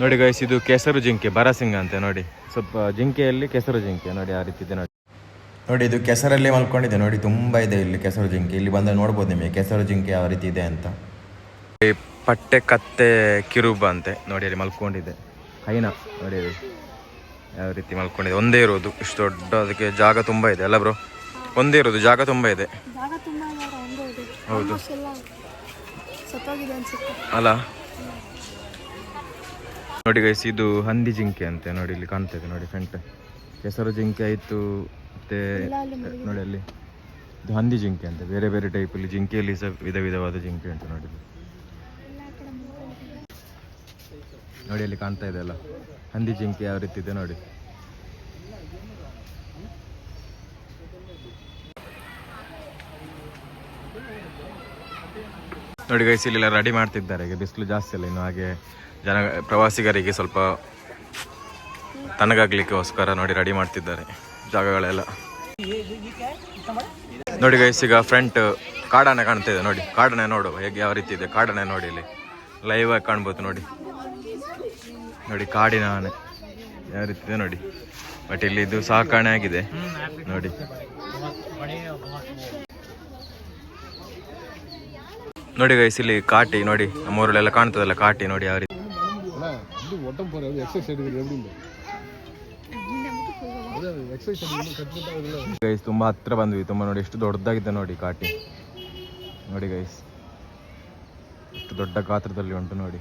ನೋಡಿ ಗೈಸ್ ಇದು ಕೆಸರು ಜಿಂಕೆ ಬರಸಿಂಗ ಅಂತ ನೋಡಿ. ಸ್ವಲ್ಪ ಜಿಂಕೆಯಲ್ಲಿ ಕೆಸರು ಜಿಂಕೆ ನೋಡಿ ಆ ರೀತಿ ಇದೆ ನೋಡಿ. ನೋಡಿ ಇದು ಕೆಸರಲ್ಲಿ ಮಲ್ಕೊಂಡಿದೆ ನೋಡಿ ತುಂಬ ಇದೆ ಇಲ್ಲಿ ಕೆಸರು ಜಿಂಕೆ. ಇಲ್ಲಿ ಬಂದರೆ ನೋಡ್ಬೋದು ನಿಮಗೆ ಕೆಸರು ಜಿಂಕೆ ಯಾವ ರೀತಿ ಇದೆ ಅಂತ. ಈ ಪಟ್ಟೆ ಕತ್ತೆ ಕಿರುಬ ಅಂತೆ ನೋಡಿ ಅಲ್ಲಿ ಮಲ್ಕೊಂಡಿದೆ. ಹೈನಾ ನೋಡಿ ಯಾವ ರೀತಿ ಮಲ್ಕೊಂಡಿದೆ. ಒಂದೇ ಇರೋದು ಇಷ್ಟು ದೊಡ್ಡ ಅದಕ್ಕೆ ಜಾಗ ತುಂಬ ಇದೆ ಅಲ್ಲ ಬ್ರೋ ಒಂದೇ ಇರೋದು ಜಾಗ ತುಂಬ ಇದೆ. ಜಾಗ ತುಂಬಾ ಇವಾಗ ಒಂದೇ ಇದೆ. ಹೌದು. ಅಲ್ಲ? ನೋಡಿ ಗೈಸ್ ಇದು ಹಂದಿ ಜಿಂಕೆ ಅಂತೆ, ನೋಡಿ ಇಲ್ಲಿ ಕಾಣ್ತದೆ, ನೋಡಿ ಫ್ರೆಂಟ್ ಹೆಸರು ಜಿಂಕೆ ಆಯಿತು, ಮತ್ತೆ. ನೋಡಿ ಅಲ್ಲಿ ಇದು ಹಂದಿ ಜಿಂಕೆ ಅಂತ, ಬೇರೆ ಬೇರೆ ಟೈಪಲ್ಲಿ ಜಿಂಕೆಯಲ್ಲಿ ಸಹ ವಿಧ ವಿಧವಾದ ಜಿಂಕೆ ಅಂತ ನೋಡಿ. ನೋಡಿ ಅಲ್ಲಿ ಕಾಣ್ತಾ ಇದೆ ಅಲ್ಲ, ಹಂದಿ ಜಿಂಕೆ ಯಾವ ರೀತಿ ಇದೆ ನೋಡಿ ನೋಡಿ ಗೈಸ್ ಇಲ್ಲೆಲ್ಲ ರೆಡಿ ಮಾಡ್ತಿದ್ದಾರೆ. ಈಗ ಬಿಸಿಲು ಜಾಸ್ತಿ ಅಲ್ಲ, ಇನ್ನು ಹಾಗೆ ಜನ, ಪ್ರವಾಸಿಗರಿಗೆ ಸ್ವಲ್ಪ ತನಗಾಗಲಿಕ್ಕೋಸ್ಕರ ನೋಡಿ ರೆಡಿ ಮಾಡ್ತಿದ್ದಾರೆ ಜಾಗಗಳೆಲ್ಲ. ನೋಡಿ ಗೈಸ್ ಈಗ ಫ್ರಂಟ್ ಕಾಡಾನೆ ಕಾಣ್ತಾ ಇದೆ, ನೋಡಿ. ಕಾಡಾನೆ ನೋಡು, ಹೇಗೆ ಯಾವ ರೀತಿ ಇದೆ, ಕಾಡಾನೆ ನೋಡಿ ಇಲ್ಲಿ. ಲೈವ್ ಆಗಿ ಕಾಣ್ಬೋದು ನೋಡಿ. ನೋಡಿ ಕಾಡಿನ ಆನೆ ಯಾವ ರೀತಿ ಇದೆ ನೋಡಿ. ಬಟ್ ಇಲ್ಲಿ ಇದು ಸಾಕಾಣೆ ಆಗಿದೆ ನೋಡಿ. ನೋಡಿ ಗೈಸ್ ಇಲ್ಲಿ ಕಾಟಿ ನೋಡಿ ನಮ್ಮ ಊರಲ್ಲೆಲ್ಲ ಕಾಣ್ತದಲ್ಲ ಕಾಟಿ ನೋಡಿ ಯಾವ ರೀತಿ. ಗೈಸ್ ತುಂಬ ಹತ್ರ ಬಂದ್ವಿ ತುಂಬಾ ನೋಡಿ ಎಷ್ಟು ದೊಡ್ಡದಾಗಿದೆ ನೋಡಿ ಕಾಟಿ. ನೋಡಿ ಗೈಸ್ ಎಷ್ಟು ದೊಡ್ಡ ಗಾತ್ರದಲ್ಲಿ ಉಂಟು ನೋಡಿ.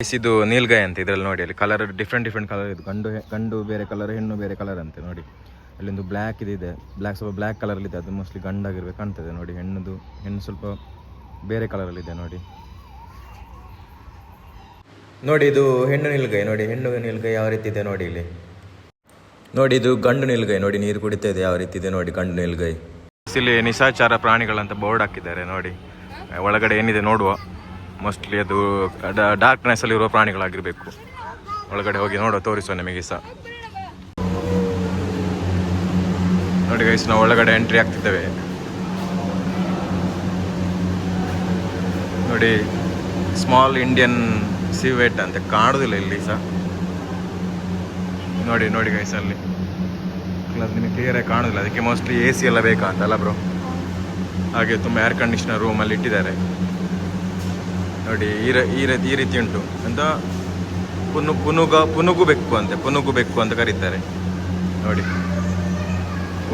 ಗೈಸ್ ಇದು ನೀಲ್ಗಾಯಿ ಅಂತ ಇದ್ರಲ್ಲಿ ನೋಡಿ ಅಲ್ಲಿ ಕಲರ್ ಡಿಫ್ರೆಂಟ್ ಡಿಫ್ರೆಂಟ್ ಕಲರ್ ಇದು. ಗಂಡು ಗಂಡು ಬೇರೆ ಕಲರ್ ಹೆಣ್ಣು ಬೇರೆ ಕಲರ್ ಅಂತೆ ನೋಡಿ. ಅಲ್ಲಿಂದು ಬ್ಲ್ಯಾಕ್ ಇದೆ ಬ್ಲ್ಯಾಕ್ ಸ್ವಲ್ಪ ಬ್ಲ್ಯಾಕ್ ಕಲರ್ ಇದೆ ಅದು ಮೋಸ್ಟ್ಲಿ ಗಂಡಾಗಿರ್ಬೇಕು ಕಾಣ್ತದೆ ನೋಡಿ ಹೆಣ್ಣುದು ಹೆಣ್ಣು ಸ್ವಲ್ಪ ಬೇರೆ ಕಲರಲ್ಲಿದೆ ನೋಡಿ. ನೋಡಿ ಇದು ಹೆಣ್ಣು ನಿಲ್ಗೈ, ನೋಡಿ ಹೆಣ್ಣು ನಿಲ್ಗೈ ಯಾವ ರೀತಿ ಇದೆ ನೋಡಿ ಇಲ್ಲಿ. ನೋಡಿ ಇದು ಗಂಡು ನಿಲ್ಗೈ, ನೋಡಿ ನೀರು ಕುಡಿತಾ ಇದೆ, ಯಾವ ರೀತಿ ಇದೆ ನೋಡಿ ಗಂಡು ನಿಲ್ಗೈ. ಇಲ್ಲಿ ನಿಶಾಚಾರ ಪ್ರಾಣಿಗಳಂತ ಬೋರ್ಡ್ ಹಾಕಿದ್ದಾರೆ ನೋಡಿ. ಒಳಗಡೆ ಏನಿದೆ ನೋಡುವ. ಮೋಸ್ಟ್ಲಿ ಅದು ಡಾರ್ಕ್ನೆಸ್ ಅಲ್ಲಿ ಇರುವ ಪ್ರಾಣಿಗಳಾಗಿರ್ಬೇಕು. ಒಳಗಡೆ ಹೋಗಿ ನೋಡುವ, ತೋರಿಸುವ ನಿಮಗೆ ಸಹ ನೋಡಿ ಗೈಸ್ ನಾವು ಒಳಗಡೆ ಎಂಟ್ರಿ ಆಗ್ತಿದ್ದೇವೆ. ನೋಡಿ ಸ್ಮಾಲ್ ಇಂಡಿಯನ್ ಸಿವೇಟ್ ಅಂತ ಕಾಣೋದಿಲ್ಲ ಇಲ್ಲಿ ಸಹ. ನೋಡಿ ನೋಡಿ ಗೈಸ್ ಅಲ್ಲಿ. ನಿಮಗೆ ಕ್ಲಿಯರ್ ಆಗಿ ಕಾಣುದಿಲ್ಲ. ಅದಕ್ಕೆ ಮೋಸ್ಟ್ಲಿ ಎ ಸಿ ಎಲ್ಲ ಬೇಕಾ ಅಂತಲ್ಲ ಬ್ರೋ ಹಾಗೆ ತುಂಬ ಏರ್ ಕಂಡೀಷನರ್ ರೂಮಲ್ಲಿ ಇಟ್ಟಿದ್ದಾರೆ. ನೋಡಿ, ಈ ಈ ರೀತಿ ಈ ರೀತಿ ಉಂಟು. ಅಂತ ಪುನು, ಪುನುಗ ಪುನುಗು ಬೆಕ್ಕು ಅಂತೆ ಪುನುಗು ಬೆಕ್ಕು ಅಂತ ಕರೀತಾರೆ. ನೋಡಿ.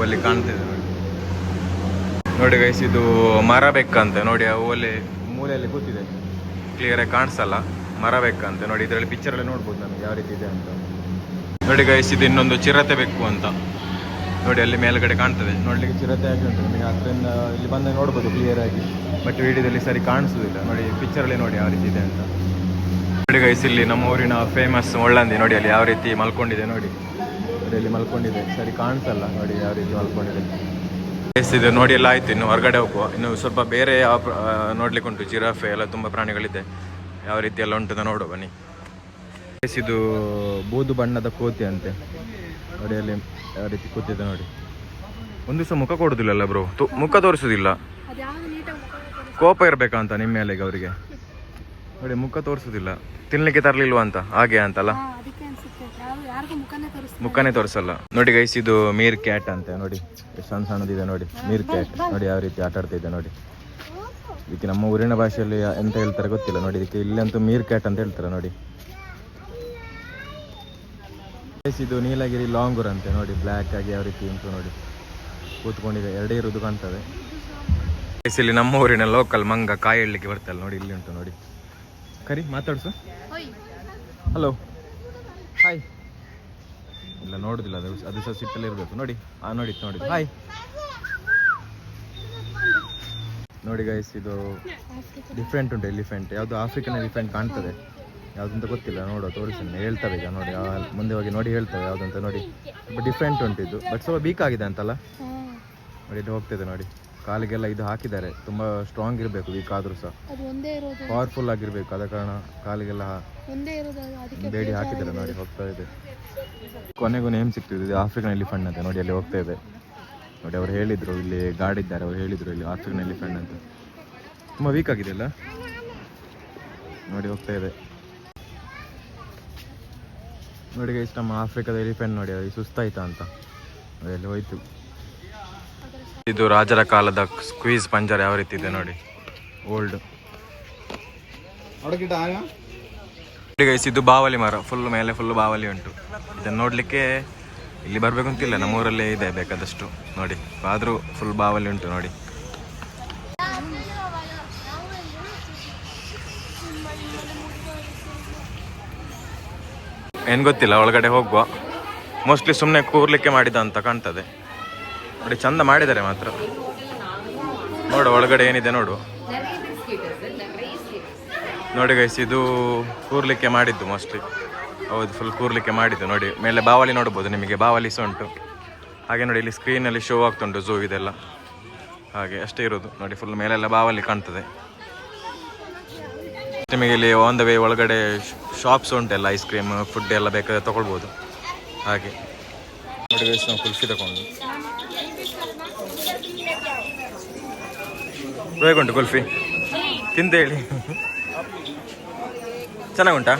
ಅಲ್ಲಿ ಕಾಣ್ತಿದೆ ನೋಡಿ. ಗೈಸ್ ಇದು ಮರ ಬೆಕ್ಕಂತೆ ನೋಡಿ ಅವು ಅಲ್ಲಿ ಮೂಲೆಯಲ್ಲಿ ಕೂತಿದೆ. ಕ್ಲಿಯರ್ ಆಗಿ ಕಾಣಿಸಲ್ಲ. ಮರ ಬೇಕಂತೆ. ನೋಡಿ, ಇದರಲ್ಲಿ ಪಿಕ್ಚರಲ್ಲಿ ನೋಡ್ಬೋದು ನಮಗೆ ಯಾವ ರೀತಿ ಇದೆ ಅಂತ. ನೋಡಿ ಗೈಸ್ ಇದು ಇನ್ನೊಂದು ಚಿರತೆ ಬೇಕು ಅಂತ. ನೋಡಿ, ಅಲ್ಲಿ ಮೇಲ್ಗಡೆ ಕಾಣ್ತದೆ. ನೋಡ್ಲಿಕ್ಕೆ ಚಿರತೆ ಆಗಿ ಉಂಟು. ನಿಮಗೆ ಅದರಿಂದ ಇಲ್ಲಿ ಬಂದ ನೋಡ್ಬೋದು ಕ್ಲಿಯರ್ ಆಗಿ. ಬಟ್ ವಿಡಿಯೋದಲ್ಲಿ ಸರಿ ಕಾಣಿಸೋದಿಲ್ಲ ನೋಡಿ ಪಿಕ್ಚರಲ್ಲಿ ನೋಡಿ ಯಾವ ರೀತಿ ಇದೆ ಅಂತ. ನೋಡಿ ಗೈಸ್ ಇಲ್ಲಿ ನಮ್ಮ ಊರಿನ ಫೇಮಸ್ ಒಳ್ಳಂದಿ. ನೋಡಿ, ಅಲ್ಲಿ ಯಾವ ರೀತಿ ಮಲ್ಕೊಂಡಿದೆ ನೋಡಿ, ಅಲ್ಲಿ ಮಲ್ಕೊಂಡಿದೆ. ಸರಿ, ಕಾಣಿಸಲ್ಲ. ನೋಡಿ, ಯಾವ ರೀತಿ ಮಲ್ಕೊಂಡಿದೆ. ಗೈಸ್ ಇದು, ನೋಡಿ ಎಲ್ಲ ಆಯ್ತು, ಇನ್ನು ಹೊರಗಡೆ ಹೋಗುವ. ಇನ್ನು ಸ್ವಲ್ಪ ಬೇರೆ ಯಾವ ನೋಡ್ಲಿಕ್ಕೆ ಉಂಟು, ಜಿರಾಫೆ, ಎಲ್ಲ ತುಂಬ ಪ್ರಾಣಿಗಳಿದೆ. ಯಾವ ರೀತಿ ಎಲ್ಲ ಉಂಟು ನೋಡುವ, ಬನ್ನಿ. ಪ್ಲೇಸ್ ಇದು ಬೂದು ಬಣ್ಣದ ಕೋತಿ ಅಂತೆ. ನೋಡಿ ಅಲ್ಲಿ ಯಾವ ರೀತಿ ಕೂತಿದೆ ನೋಡಿ. ಒಂದು ದಿವಸ ಮುಖ ಕೊಡುದಿಲ್ಲಲ್ಲ ಬ್ರೋ ಮುಖ ತೋರಿಸುದಿಲ್ಲ. ಕೋಪ ಇರ್ಬೇಕಂತ ನಿಮ್ಮ ಮೇಲೆ ಅವರಿಗೆ? ನೋಡಿ, ಮುಖ ತೋರಿಸುದಿಲ್ಲ. ತಿನ್ಲಿಕ್ಕೆ ತರ್ಲಿಲ್ವಾ ಅಂತ? ಹಾಗೆ ಅಂತಲ್ಲ? ಮುಖನೇ ತೋರಿಸಲ್ಲ. ನೋಡಿ ಗೈಸ್ ಇದು ಮೀರ್ ಕ್ಯಾಟ್ ಅಂತೆ ನೋಡಿ. ಎಷ್ಟು ಸಣ್ಣ ಸಣ್ಣದಿದೆ ನೋಡಿ. ಮೀರ್ ಕ್ಯಾಟ್ ನೋಡಿ ಯಾವ ರೀತಿ ಆಟ ಆಡ್ತಿದೆ ನೋಡಿ. ಇದಕ್ಕೆ ನಮ್ಮ ಊರಿನ ಭಾಷೆಯಲ್ಲಿ ಎಂತ ಹೇಳ್ತಾರೆ ಗೊತ್ತಿಲ್ಲ ನೋಡಿ. ಇದಕ್ಕೆ ಇಲ್ಲಂತೂ ಮೀರ್ ಕ್ಯಾಟ್ ಅಂತ ಹೇಳ್ತಾರೆ ನೋಡಿ. ಇದು ನೀಲಗಿರಿ ಲಾಂಗೂರ್ ಅಂತೆ ನೋಡಿ. ಬ್ಲ್ಯಾಕ್ ಆಗಿ ಯಾವ ರೀತಿ ಉಂಟು ನೋಡಿ. ಕೂತ್ಕೊಂಡಿದೆ. ಎರಡೇ ಇರುವುದು ಕಾಣ್ತದೆ. ಇಲ್ಲಿ ನಮ್ಮ ಊರಿನ ಲೋಕಲ್ ಮಂಗ ಕಾಯಿ ಹೇಳಲಿಕ್ಕೆ ಬರ್ತಲ್ಲ ನೋಡಿ. ಇಲ್ಲಿ ಉಂಟು ನೋಡಿ. ಕರಿ ಮಾತಾಡ್ಸು. ಹಲೋ ಹಾಯ್ ಇಲ್ಲ ನೋಡುದಿಲ್ಲ ಅದು ಅದು ಸಹ ಸಿಟ್ಟಲ್ಲಿ ಇರಬೇಕು. ನೋಡಿ ಆ ನೋಡಿ ನೋಡಿ. ಹಾಯ್ ನೋಡಿ ಗೈಸ್ ಇದು ಡಿಫ್ರೆಂಟ್ ಉಂಟು ಎಲಿಫೆಂಟ್ ಯಾವುದು ಆಫ್ರಿಕನ್ ಎಲಿಫೆಂಟ್ ಕಾಣ್ತದೆ. ಯಾವುದಂತ ಗೊತ್ತಿಲ್ಲ ನೋಡುವ ತೋರಿಸ್ತೇನೆ. ಹೇಳ್ತವೆ ಈಗ ನೋಡಿ ಮುಂದೆ ಹೋಗಿ ನೋಡಿ ಹೇಳ್ತವೆ ಯಾವುದಂತ ನೋಡಿ. ಸ್ವಲ್ಪ ಡಿಫ್ರೆಂಟ್ ಉಂಟು ಇದು. ಬಟ್ ಸ್ವಲ್ಪ ಬೀಕ್ ಆಗಿದೆ ಅಂತಲ್ಲ? ನೋಡಿ ಇದು ಹೋಗ್ತಿದೆ ನೋಡಿ. ಕಾಲಿಗೆಲ್ಲ ಇದು ಹಾಕಿದ್ದಾರೆ. ತುಂಬ ಸ್ಟ್ರಾಂಗ್ ಇರಬೇಕು ವೀಕ್ ಆದರೂ ಸಹ. ಅದು ಒಂದೇ ಇರೋದು. ಪವರ್ಫುಲ್ ಆಗಿರಬೇಕು. ಆದ ಕಾರಣ ಕಾಲಿಗೆಲ್ಲ ಒಂದೇ ಇರೋದು ಅದಕ್ಕೆ ಬೇಡಿ ಹಾಕಿದ್ದಾರೆ ನೋಡಿ ಹೋಗ್ತಾ ಇದೆ. ಕೊನೆಗೂ ನೇಮ್ ಸಿಗ್ತಿದೆ ಇದು ಆಫ್ರಿಕನ್ ಎಲಿಫೆಂಟ್ ಅಂತ. ನೋಡಿ ಅಲ್ಲಿ ಹೋಗ್ತಾ ಇದೆ. ನೋಡಿ ಅವ್ರು ಹೇಳಿದ್ರು ಇಲ್ಲಿ ಗಾಡಿದ್ದಾರೆ ಇದ್ದಾರೆ. ಅವ್ರು ಹೇಳಿದ್ರು ಇಲ್ಲಿ ಆಫ್ರಿಕನ್ ಎಲಿಫೆಂಟ್ ಅಂತ. ತುಂಬ ವೀಕ್ ಆಗಿದೆ ಅಲ್ಲ? ನೋಡಿ ಹೋಗ್ತಾ ಇದೆ. ನೋಡಿ ಗೈಸ್ ನಮ್ಮ ಆಫ್ರಿಕಾದ ಎಲಿಫೆಂಟ್ ನೋಡಿ ಸುಸ್ತಾಯ್ತಾ ಅಂತ. ಅದೆಲ್ಲ ಹೋಯ್ತು. ಇದು ರಾಜರ ಕಾಲದ ಸ್ಕ್ವೀಸ್ ಪಂಜರ ಯಾವ ರೀತಿ ಇದೆ ನೋಡಿ. ಓಲ್ಡ್ ಗೈಸ್ ಇದು ಬಾವಲಿ ಮರ. ಫುಲ್ ಮೇಲೆ ಫುಲ್ ಬಾವಲಿ ಉಂಟು. ಇದನ್ನು ನೋಡಲಿಕ್ಕೆ ಇಲ್ಲಿ ಬರಬೇಕು ಅಂತಿಲ್ಲ ನಮ್ಮೂರಲ್ಲೇ ಇದೆ ಬೇಕಾದಷ್ಟು. ನೋಡಿ ಆದ್ರೂ ಫುಲ್ ಬಾವಲಿ ಉಂಟು ನೋಡಿ. ಏನು ಗೊತ್ತಿಲ್ಲ ಒಳಗಡೆ ಹೋಗುವ. ಮೋಸ್ಟ್ಲಿ ಸುಮ್ಮನೆ ಕೂರ್ಲಿಕ್ಕೆ ಮಾಡಿದ ಅಂತ ಕಾಣ್ತದೆ. ನೋಡಿ, ಚಂದ ಮಾಡಿದ್ದಾರೆ ಮಾತ್ರ. ನೋಡು, ಒಳಗಡೆ ಏನಿದೆ ನೋಡು. ನೋಡಿ ಗೈಸ್ ಇದು ಕೂರ್ಲಿಕ್ಕೆ ಮಾಡಿದ್ದು ಮೋಸ್ಟ್ಲಿ ಹೌದು ಫುಲ್ ಕೂರ್ಲಿಕ್ಕೆ ಮಾಡಿದ್ದು. ನೋಡಿ, ಮೇಲೆ ಬಾವಲಿ ನೋಡ್ಬೋದು ನಿಮಗೆ, ಬಾವಲಿ ಸಹ ಉಂಟು ಹಾಗೆ ನೋಡಿ, ಇಲ್ಲಿ ಸ್ಕ್ರೀನಲ್ಲಿ ಶೋ ಆಗ್ತುಂಟು ಝೂ ಇದೆಲ್ಲ. ಹಾಗೆ, ಅಷ್ಟೇ ಇರೋದು. ನೋಡಿ ಫುಲ್ ಮೇಲೆಲ್ಲ ಬಾವಲಿ ಕಾಣ್ತದೆ. ನಿಮಗೆ ಇಲ್ಲಿ ಆನ್ ದ ವೇ ಒಳಗಡೆ ಶಾಪ್ಸ್ ಉಂಟೆಲ್ಲ ಐಸ್ ಕ್ರೀಮ್ ಫುಡ್ ಎಲ್ಲ ಬೇಕಾದ್ರೆ ತಗೊಳ್ಬೋದು. ಹಾಗೆ. ನೋಡಿ ಗೈಸ್ ನಾವು ಕುಲ್ಫಿ ತಗೊಂಡು ಹೇಗುಂಟು ಕುಲ್ಫಿ. ತಿಂತೇಳಿ ಚೆನ್ನಾಗುಂಟಾ?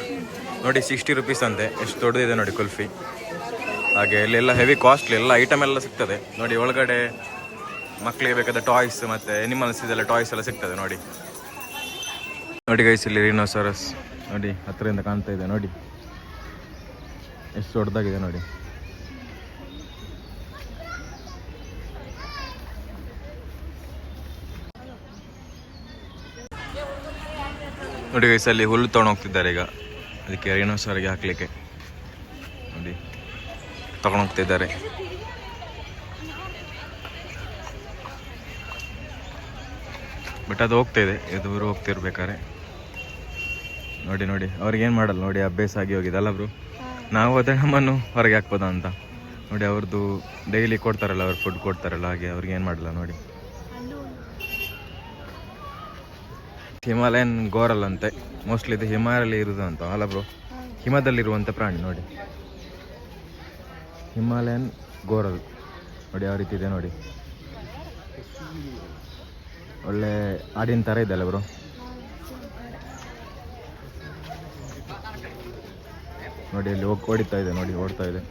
ನೋಡಿ ಸಿಕ್ಸ್ಟಿ ರುಪೀಸ್ ಅಂತೆ. ಎಷ್ಟು ದೊಡ್ಡದಿದೆ ನೋಡಿ ಕುಲ್ಫಿ. ಹಾಗೆ ಇಲ್ಲೆಲ್ಲ ಹೆವಿ ಕಾಸ್ಟ್ಲಿ ಎಲ್ಲ ಐಟಮ್ ಎಲ್ಲ ಸಿಗ್ತದೆ. ನೋಡಿ, ಒಳಗಡೆ ಮಕ್ಕಳಿಗೆ ಬೇಕಾದ ಟಾಯ್ಸ್ ಮತ್ತು ಎನಿಮಲ್ಸ್ ಇದೆಲ್ಲ ಟಾಯ್ಸ್ ಎಲ್ಲ ಸಿಗ್ತದೆ, ನೋಡಿ. ನೋಡಿ ಗೈಸ್ ಇಲ್ಲಿ ರೀನೋಸರಸ್ ನೋಡಿ ಹತ್ತಿರದಿಂದ ಕಾಣ್ತಾ ಇದೆ, ನೋಡಿ. ಎಷ್ಟು ದೊಡ್ಡದಾಗಿದೆ, ನೋಡಿ. ನೋಡಿ ಗೈಸ್ ಅಲ್ಲಿ ಹುಲ್ಲು ತಗೊಂಡು ಹೋಗ್ತಿದ್ದಾರೆ ಈಗ. ಅದಕ್ಕೆ ರಿನೋಸರ್ಗೆ ಹಾಕ್ಲಿಕ್ಕೆ. ನೋಡಿ, ತಗೊಂಡು ಹೋಗ್ತಿದ್ದಾರೆ. ಬಟ್ ಅದು ಹೋಗ್ತಾ ಇದೆ. ಊರು ಹೋಗ್ತಿರ್ಬೇಕಾದ್ರೆ. ನೋಡಿ ನೋಡಿ. ಅವ್ರಿಗೆ ಏನು ಮಾಡಲ್ಲ. ನೋಡಿ, ಅಭ್ಯಾಸ ಆಗಿ ಹೋಗಿದೆ. ಅಲ್ಲ ನಾವು ಅದೇ ನಮ್ಮನ್ನು ಹೊರಗೆ ಹಾಕ್ಬೋದಾ ಅಂತ. ನೋಡಿ ಅವ್ರದ್ದು ಡೈಲಿ ಕೊಡ್ತಾರಲ್ಲ, ಅವ್ರು ಫುಡ್ ಕೊಡ್ತಾರಲ್ಲ, ಹಾಗೆ ಅವ್ರಿಗೆ ಏನು ಮಾಡಲ್ಲ, ನೋಡಿ. ಹಿಮಾಲಯನ್ ಗೋರಲ್ ಅಂತೆ ಮೋಸ್ಟ್ಲಿ ಇದು ಹಿಮಾಲಯಲ್ಲಿ ಇರುವುದು ಅಂತ. ಅಲ್ಲ ಬ್ರೋ ಹಿಮದಲ್ಲಿರುವಂಥ ಪ್ರಾಣಿ ನೋಡಿ. Himalayan goral. ನೋಡಿ ಯಾವ ರೀತಿ ಇದೆ ನೋಡಿ. ಒಳ್ಳೆ ಆಡಿನ ಥರ ಇದೆ ಅಲ್ಲ ಬ್ರೋ ನೋಡಿ ಅಲ್ಲಿ ಹೋಗಿ ಓಡಿತಾ ಇದೆ, ನೋಡಿ ಓಡ್ತಾ ಇದೆ.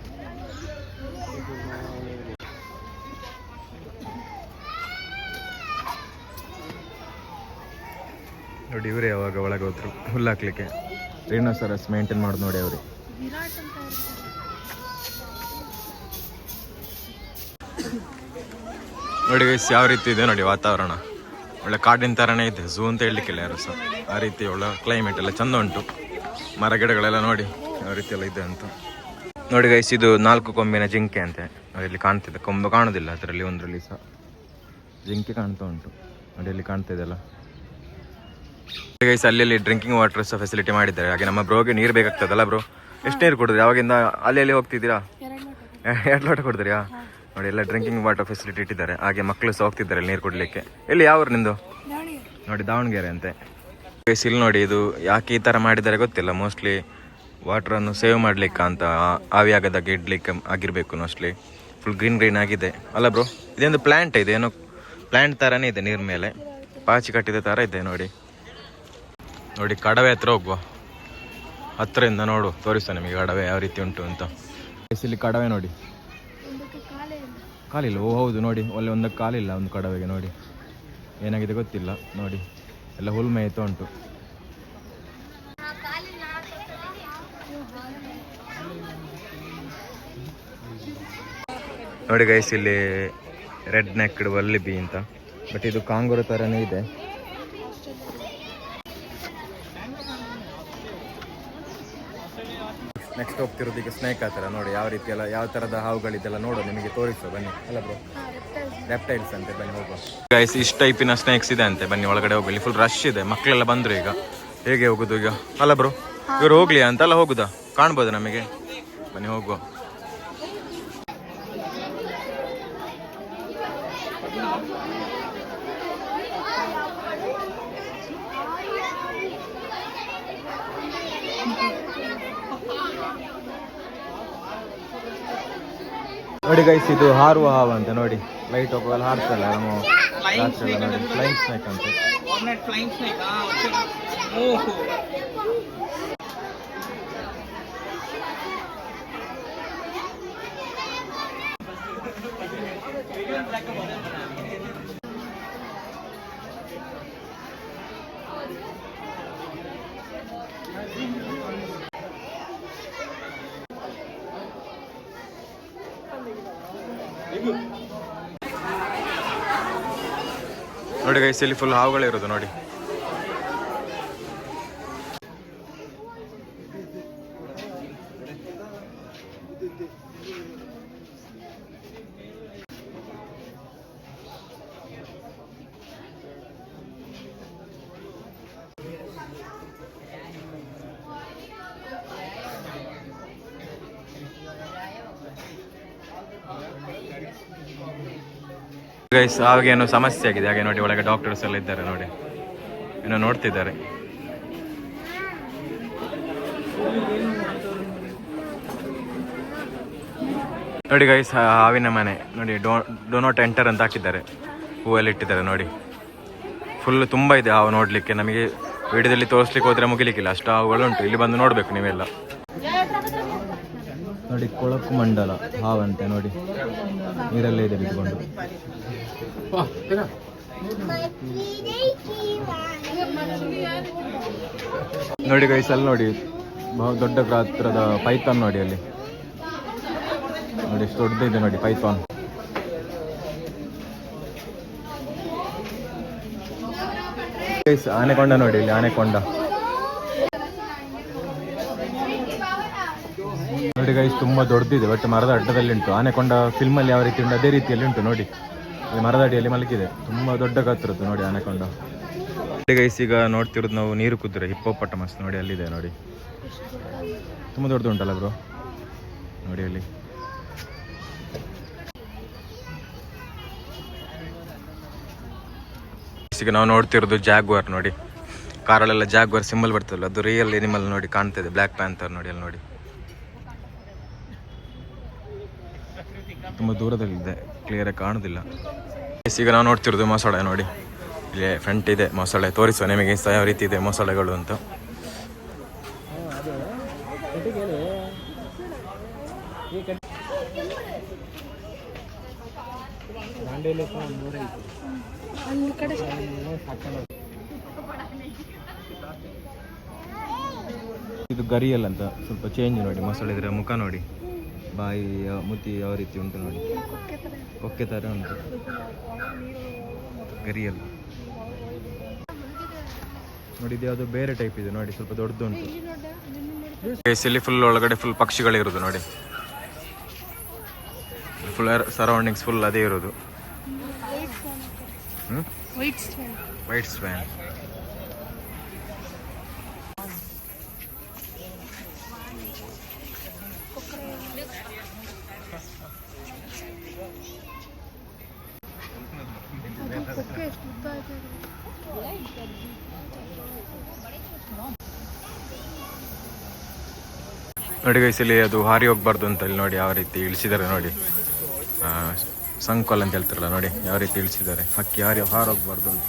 ನೋಡಿ, ಇವರೇ ಯಾವಾಗ ಒಳಗೆ ಹೋದ್ರು. ಹುಲ್ಲು ಹಾಕ್ಲಿಕ್ಕೆ. ರಿನೋಸರಸ್ ಮೇಂಟೈನ್ ಮಾಡೋದು ನೋಡಿ ಅವ್ರಿ. ನೋಡಿ ಗೈಸ್ ಯಾವ ರೀತಿ ಇದೆ ನೋಡಿ ವಾತಾವರಣ. ಒಳ್ಳೆ ಕಾಡಿನ ಥರನೇ ಇದೆ ಝೂ ಅಂತ ಹೇಳಲಿಕ್ಕಿಲ್ಲ ಯಾರು ಸಹ. ಆ ರೀತಿ ಒಳ್ಳೆ ಕ್ಲೈಮೇಟ್ ಎಲ್ಲ ಚಂದ ಉಂಟು. ಮರ ಗಿಡಗಳೆಲ್ಲ ನೋಡಿ, ಯಾವ ರೀತಿ ಎಲ್ಲ ಇದೆ ಅಂತ. ನೋಡಿ ಗೈಸ್ ಇದು ನಾಲ್ಕು ಕೊಂಬಿನ ಜಿಂಕೆ ಅಂತೆ. ಇಲ್ಲಿ ಕಾಣ್ತಿದೆ. ಕೊಂಬು ಕಾಣೋದಿಲ್ಲ, ಅದರಲ್ಲಿ ಒಂದರಲ್ಲಿ ಸಹ. ಜಿಂಕೆ ಕಾಣ್ತಾ ಉಂಟು. ನೋಡಿ, ಇಲ್ಲಿ ಕಾಣ್ತಾ ಇದೆಲ್ಲ ಗೈಸ್ ಅಲ್ಲಿ ಡ್ರಿಂಕಿಂಗ್ ವಾಟರ್ ಸಹ ಫೆಸಿಲಿಟಿ ಮಾಡಿದ್ದಾರೆ. ಹಾಗೆ ನಮ್ಮ ಬ್ರೋಗೆ ನೀರು ಬೇಕಾಗ್ತದಲ್ಲ ಬ್ರೋ ಎಷ್ಟು ನೀರು ಕೊಡಿದ್ರಿ? ಅವಾಗಿಂದ ಅಲ್ಲಿ ಅಲ್ಲಿ ಹೋಗ್ತಿದ್ದೀರಾ? ಎರಡು ಲೋಟ ಕೊಡ್ತೀರಾ? ನೋಡಿ, ಎಲ್ಲ ಡ್ರಿಂಕಿಂಗ್ ವಾಟರ್ ಫೆಸಿಲಿಟಿ ಇಟ್ಟಿದ್ದಾರೆ. ಹಾಗೆ ಮಕ್ಕಳು ಸಹ ಹೋಗ್ತಿದ್ದಾರೆ ನೀರು ಕೊಡಲಿಕ್ಕೆ. ಎಲ್ಲಿ ಯಾವ ನಿಂದು ನೋಡಿ, ದಾವಣಗೆರೆ ಅಂತೆ. ಗೈಸ್ ಇಲ್ಲಿ ನೋಡಿ, ಇದು ಯಾಕೆ ಈ ಥರ ಮಾಡಿದ್ದಾರೆ ಗೊತ್ತಿಲ್ಲ. ಮೋಸ್ಟ್ಲಿ ವಾಟ್ರನ್ನು ಸೇವ್ ಮಾಡ್ಲಿಕ್ಕೆ ಅಂತ ಆವಿ ಆಗದಾಗ ಇಡ್ಲಿಕ್ಕೆ ಆಗಿರಬೇಕು ಮೋಸ್ಟ್ಲಿ ಫುಲ್ ಗ್ರೀನ್ ಗ್ರೀನ್ ಆಗಿದೆ. ಅಲ್ಲ ಬ್ರೋ ಇದೊಂದು ಪ್ಲ್ಯಾಂಟ್ ಇದೆ. ಏನೋ ಪ್ಲ್ಯಾಂಟ್ ಥರನೇ ಇದೆ ನೀರು ಮೇಲೆ. ಪಾಚಿ ಕಟ್ಟಿದ ಥರ ಇದೆ ನೋಡಿ. ನೋಡಿ, ಕಡವೆ ಹತ್ರ ಹೋಗುವ. ಹತ್ತಿರದಿಂದ ನೋಡು, ತೋರಿಸ್ತಾ ನಿಮಗೆ ಕಡವೆ ಯಾವ ರೀತಿ ಉಂಟು ಅಂತ. ಇಲ್ಲಿ ಕಡವೆ ನೋಡಿ. ಕಾಲಿಲ್ಲ? ಓ, ಹೌದು, ನೋಡಿ, ಒಳ್ಳೆ ಒಂದಕ್ಕೆ ಕಾಲಿಲ್ಲ ಒಂದು ಕಡವೆಗೆ, ನೋಡಿ. ಏನಾಗಿದೆ ಗೊತ್ತಿಲ್ಲ, ನೋಡಿ. ಎಲ್ಲ ಹುಲ್ ಮೇಯ್ತಾ ಉಂಟು. ನೋಡಿ ಗೈಸ್ ಇಲ್ಲಿ ರೆಡ್ ನೆಕ್ಡ್ ವಲ್ಲಿ ಬಿ ಅಂತ. ಬಟ್ ಇದು ಕಾಂಗೂರು ಥರನೇ ಇದೆ. ನೆಕ್ಸ್ಟ್ ಹೋಗ್ತಿರೋದು ಈಗ ಸ್ನೇಕ್ ಆ ಥರ. ನೋಡಿ ಯಾವ ರೀತಿ ಎಲ್ಲ ಯಾವ ಥರದ ಹಾವುಗಳಿದೆಲ್ಲ ನೋಡು ನಿಮಗೆ ತೋರಿಸು ಬನ್ನಿ. ಅಲ್ಲ ಬ್ರೋ ರೆಪ್ಟೈಲ್ಸ್ ಅಂತೆ ಬನ್ನಿ ಹೋಗುವ. ಗೈಸ್ ಇಷ್ಟು ಟೈಪಿನ ಸ್ನೇಕ್ಸ್ ಇದೆ ಅಂತೆ. ಬನ್ನಿ ಒಳಗಡೆ ಹೋಗಲಿ. ಫುಲ್ ರಶ್ ಇದೆ. ಮಕ್ಕಳೆಲ್ಲ ಬಂದ್ರು ಈಗ. ಹೇಗೆ ಹೋಗುದು ಈಗ? ಅಲ್ಲ ಬ್ರೋ ಇವ್ರು ಹೋಗ್ಲಿ ಅಂತಲ್ಲ ಹೋಗುದಾ? ಕಾಣ್ಬೋದು ನಮಗೆ? ಬನ್ನಿ ಹೋಗುವ. ನೋಡಿ ಗೈಸ್ ಇದು ಹಾರುವ ಹಾವು ಅಂತ ನೋಡಿ. ಲೈಟ್ ಹೋಗುವಲ್ಲ ಹಾರ್ತಲ್ಲ ನಾವು ಫ್ಲೈಂಗ್ ಸ್ನೇಕ್ ಅಂತ. ನೋಡಿ ಗೈಸ್ ಇಲ್ಲಿ ಫುಲ್ ಹಾವುಗಳಿರೋದು ನೋಡಿ. ಗೈಸ್ ಹಾಗೆ ಏನೋ ಸಮಸ್ಯೆ ಆಗಿದೆ. ಹಾಗೆ ನೋಡಿ, ಒಳಗೆ ಡಾಕ್ಟರ್ಸ್ ಎಲ್ಲ ಇದ್ದಾರೆ ನೋಡಿ. ಏನೋ ನೋಡ್ತಿದ್ದಾರೆ. ನೋಡಿ ಗೈಸ್ ಹಾವಿನ ಮನೆ. ನೋಡಿ ಡೋ ಡೋ ನಾಟ್ ಎಂಟರ್ ಅಂತ ಹಾಕಿದ್ದಾರೆ. ಹೂವೆಲ್ಲ ಇಟ್ಟಿದ್ದಾರೆ ನೋಡಿ. ಫುಲ್ ತುಂಬ ಇದೆ ಹಾವು ನೋಡಲಿಕ್ಕೆ. ನಮಗೆ ವಿಡಿಯೋದಲ್ಲಿ ತೋರಿಸ್ಲಿಕ್ಕೆ ಹೋದ್ರೆ ಮುಗಿಲಿಕ್ಕಿಲ್ಲ. ಅಷ್ಟು ಹಾವುಗಳುಂಟು. ಇಲ್ಲಿ ಬಂದು ನೋಡಬೇಕು ನೀವೆಲ್ಲ. ನೋಡಿ, ಕೊಳಕು ಮಂಡಲ ಹಾವಂತೆ ನೋಡಿ. ನೀರಲ್ಲೇ ಇದೆ ನೋಡಿ ಗೈಸ್ ಅಲ್ಲಿ ನೋಡಿ. ಬಹು ದೊಡ್ಡ ಗಾತ್ರದ ಪೈಥಾನ್ ನೋಡಿ ಅಲ್ಲಿ. ನೋಡಿ, ಎಷ್ಟು ದೊಡ್ಡದಿದೆ ನೋಡಿ ಪೈಥಾನ್. ಗೈಸ್ ಆನೆಕೊಂಡ ನೋಡಿ ಇಲ್ಲಿ, ಆನೆಕೊಂಡ. ನೋಡಿ ಗೈಸ್ ತುಂಬಾ ದೊಡ್ಡದಿದೆ ಬಟ್ ಮರದ ಅಡ್ಡದಲ್ಲಿ ಉಂಟು. ಆನೆಕೊಂಡ ಫಿಲ್ಮಲ್ಲಿ ಯಾವ ರೀತಿ ಉಂಟು, ಅದೇ ರೀತಿಯಲ್ಲಿ ಉಂಟು ನೋಡಿ. ಈ ಮರದ ಅಡಿಯಲ್ಲಿ ಮಲಗಿದೆ. ತುಂಬ ದೊಡ್ಡ ಗಾತ್ರದ್ದು ನೋಡಿ ಆನೆಕೊಂಡು. ಗೈಸ್ ಈಗ ನೋಡ್ತಿರೋದು ನಾವು ನೀರು ಕುದ್ರೆ ಹಿಪ್ಪೊಪ್ಪಟಮಸ್ ನೋಡಿ, ಅಲ್ಲಿದೆ ನೋಡಿ. ತುಂಬ ದೊಡ್ಡದು ಉಂಟಲ್ಲ ಬ್ರೋ ನೋಡಿ ಅಲ್ಲಿ. ಈಗ ನಾವು ನೋಡ್ತಿರೋದು ಜಾಗ್ವಾರ್ ನೋಡಿ. ಕಾರಲ್ಲೆಲ್ಲ ಜಾಗ್ವಾರ್ ಸಿಂಬಲ್ ಬರ್ತದಲ್ಲ, ಅದು ರಿಯಲ್ ಎನಿಮಲ್ ನೋಡಿ ಕಾಣ್ತದೆ ಬ್ಲಾಕ್ ಪ್ಯಾಂಥರ್ ನೋಡಿ ಅಲ್ಲಿ ನೋಡಿ. ತುಂಬ ದೂರದಲ್ಲಿದೆ. ಕ್ಲಿಯರ್ ಕಾಣುದಿಲ್ಲ. ಈಗ ನಾವು ನೋಡ್ತಿರೋದು ಮೊಸಳೆ ನೋಡಿ. ಇಲ್ಲಿ ಫ್ರಂಟ್ ಇದೆ ಮೊಸಳೆ ತೋರಿಸುವ ನಿಮಗೆ ಯಾವ ರೀತಿ ಇದೆ ಮೊಸಳೆಗಳು ಅಂತ. ಇದು ಗರಿಯಲ್ ಅಂತ. ಸ್ವಲ್ಪ ಚೇಂಜ್ ನೋಡಿ ಮೊಸಳೆ ಇದರ ಮುಖ ನೋಡಿ. ಬಾಯಿ ಮುತಿ ಯಾವ ರೀತಿ ಉಂಟು ನೋಡಿ. ಕೊಕ್ಕೆ ಥರ ಉಂಟು. ಗರಿಯಲ್ಲ. ನೋಡಿ ಇದು ಯಾವುದು ಬೇರೆ ಟೈಪ್ ಇದೆ ನೋಡಿ ಸ್ವಲ್ಪ ದೊಡ್ಡದು ಉಂಟು ಸಿಲಿ ಫುಲ್ ಒಳಗಡೆ ಫುಲ್ ಪಕ್ಷಿಗಳಿರೋದು ನೋಡಿ. ಫುಲ್ ಸರೌಂಡಿಂಗ್ಸ್ ಫುಲ್ ಅದೇ ಇರೋದು. ವೈಟ್ ವೈಟ್ ಸ್ವ್ಯಾನ್ ನೋಡಿ ಗೈಸ್ ಇಲ್ಲಿ ಅದು ಹಾರಿ ಹೋಗ್ಬಾರ್ದು ಅಂತ ಇಲ್ಲಿ ನೋಡಿ ಯಾವ ರೀತಿ ಇಳಿಸಿದ್ದಾರೆ ನೋಡಿ. ಸಂಕೋಲ್ ಅಂತ ಹೇಳ್ತಾರಲ್ಲ ನೋಡಿ, ಯಾವ ರೀತಿ ಇಳಿಸಿದ್ದಾರೆ. ಹಕ್ಕಿ ಹಾರಿ ಹಾರಿ ಹೋಗ್ಬಾರ್ದು ಅಂತ.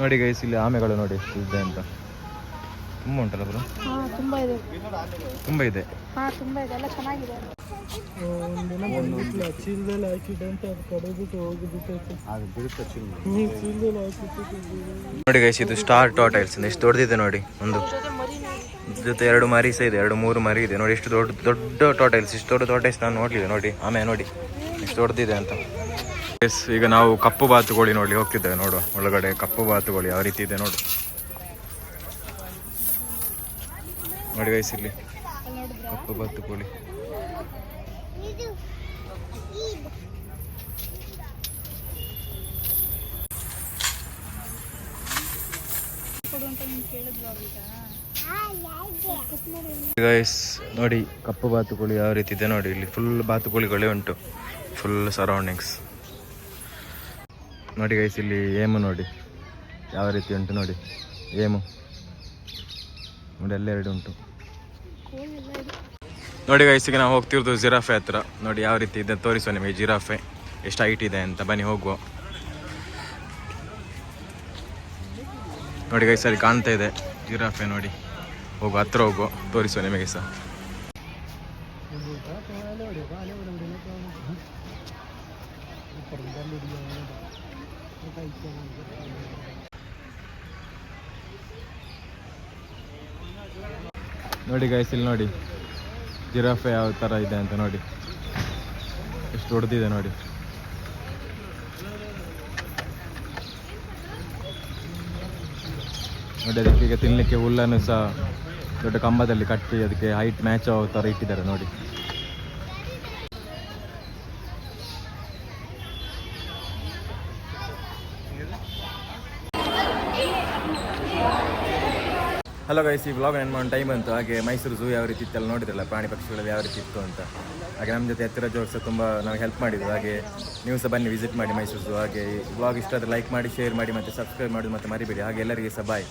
ನೋಡಿ ಗೈಸ್ ಇಲ್ಲಿ ಆಮೆಗಳು ನೋಡಿ ಇದೆ ಅಂತ. ತುಂಬ ಉಂಟಲ್ಲ ಬ್ರೋ ಹಾ ತುಂಬಾ ಇದೆ. ತುಂಬ ಇದೆ. ಹಾ ತುಂಬಾ ಇದೆ. ಎಲ್ಲ ಚೆನ್ನಾಗಿದೆ. ಚೀಲದಲ್ಲಿ ಹಾಕಿದಂತ ಕಡೆಬಿಟ್ಟು ಹೋಗಿಬಿಟ್ಟು ನೋಡಿ ಗೈಸ್ ಇದು ಸ್ಟಾರ್ ಟಾಟೈಲ್ಸ್ ಎಷ್ಟು ದೊಡ್ಡದಿದೆ ನೋಡಿ ಒಂದು. ಜೊತೆ ಎರಡು ಮರಿ ಸಹ ಇದೆ ಎರಡು ಮೂರು ಮರಿ ಇದೆ. ನೋಡಿ ಎಷ್ಟು ದೊಡ್ಡ ದೊಡ್ಡ ಟೋಟೈಲ್ಸ್ ಇಷ್ಟು ದೊಡ್ಡ ಟಾಟೈಲ್ಸ್ ನಾನು ನೋಡ್ಲಿಲ್ಲ. ನೋಡಿ ಆಮೇಲೆ ನೋಡಿ ಎಷ್ಟು ದೊಡ್ಡದಿದೆ ಅಂತ. ಎಸ್ ಈಗ ನಾವು ಕಪ್ಪು ಬಾತುಕೋಳಿ ನೋಡಿ ಹೋಗ್ತಿದ್ದೇವೆ ನೋಡು ಒಳಗಡೆ ಕಪ್ಪು ಬಾತುಕೋಳಿ ಯಾವ ರೀತಿ ಇದೆ ನೋಡು. ನೋಡಿ ಇಲ್ಲಿ. ಕಪ್ಪು ಕೋಳಿ. ಗೈಸ್ ನೋಡಿ ಕಪ್ಪು ಬಾತುಕೋಳಿ ಯಾವ ರೀತಿ ಇದೆ ನೋಡಿ ಇಲ್ಲಿ. ಫುಲ್ ಬಾತುಕೋಳಿಗಳೇ ಉಂಟು. ಫುಲ್ ಸರೌಂಡಿಂಗ್ಸ್ ನೋಡಿ ಗೈಸ್ ಇಲ್ಲಿ ಏಮು ನೋಡಿ. ಯಾವ ರೀತಿ ಉಂಟು ನೋಡಿ. ಏಮು. ನೋಡಿ ಅಲ್ಲೆರಡು ಉಂಟು. ನೋಡಿ ಗೈಸಿಗೆ ನಾವು ಹೋಗ್ತಿರೋದು ಜಿರಾಫೆ ಹತ್ರ. ನೋಡಿ ಯಾವ ರೀತಿ ಇದೆ, ತೋರಿಸುವ ನಿಮಗೆ ಜಿರಾಫೆ. ಎಷ್ಟು ಹೈಟ್ ಇದೆ ಅಂತ ಬನ್ನಿ, ಹೋಗುವ. ನೋಡಿ ಗೈಸ್ ಅಲ್ಲಿ ಕಾಣ್ತಾ ಇದೆ ಜಿರಾಫೆ, ನೋಡಿ. ಹೋಗು, ಹತ್ರ ಹೋಗು, ತೋರಿಸುವ ನಿಮಗೆ ಸಹ. ನೋಡಿ ಗೈಸ್ ಇಲ್ಲಿ ನೋಡಿ. ಜಿರಾಫೆ ಯಾವ ಥರ ಇದೆ ಅಂತ ನೋಡಿ. ಎಷ್ಟು ಹೊಡೆದಿದೆ ನೋಡಿ. ನೋಡಿ, ಅದಕ್ಕೆ ಈಗ ತಿನ್ನಲಿಕ್ಕೆ ಹುಲ್ಲನ್ನು ಸಹ ದೊಡ್ಡ ಕಂಬದಲ್ಲಿ ಕಟ್ಟಿ, ಅದಕ್ಕೆ ಹೈಟ್ ಮ್ಯಾಚ್ ಆಗೋ ಥರ ಇಟ್ಟಿದ್ದಾರೆ ನೋಡಿ. ಹಲೋ ಗೈಸ್ ಈ ಬ್ಲಾಗ್ ಎಂಡ್ ಟೈಮ್ ಬಂತು. ಹಾಗೆ ಮೈಸೂರು ಝೂ ಯಾವ ರೀತಿ ಇತ್ತಲ್ಲ ನೋಡಿದ್ರಲ್ಲ? ಪ್ರಾಣಿ ಪಕ್ಷಿಗಳು ಯಾವ ರೀತಿ ಇತ್ತು ಅಂತ. ಹಾಗೆ ನಮ್ಮ ಜೊತೆ ಹತ್ತಿರ ಜೋರ್ ಸಹ ತುಂಬ ನಾವು ಹೆಲ್ಪ್ ಮಾಡಿದ್ರು. ಹಾಗೆ ನೀವು ಸಹ ಬನ್ನಿ ವಿಸಿಟ್ ಮಾಡಿ ಮೈಸೂರು ಝೂ ಹಾಗೆ ಈ ಬ್ಲಾಗ್ ಇಷ್ಟ ಆದರೆ ಲೈಕ್ ಮಾಡಿ ಶೇರ್ ಮಾಡಿ ಮತ್ತು ಸಬ್ಸ್ಕ್ರೈಬ್ ಮಾಡಿ ಮತ್ತು ಮರಿಬೇಡಿ. ಹಾಗೆ ಎಲ್ಲರಿಗೆ ಸಹ ಬಾಯ್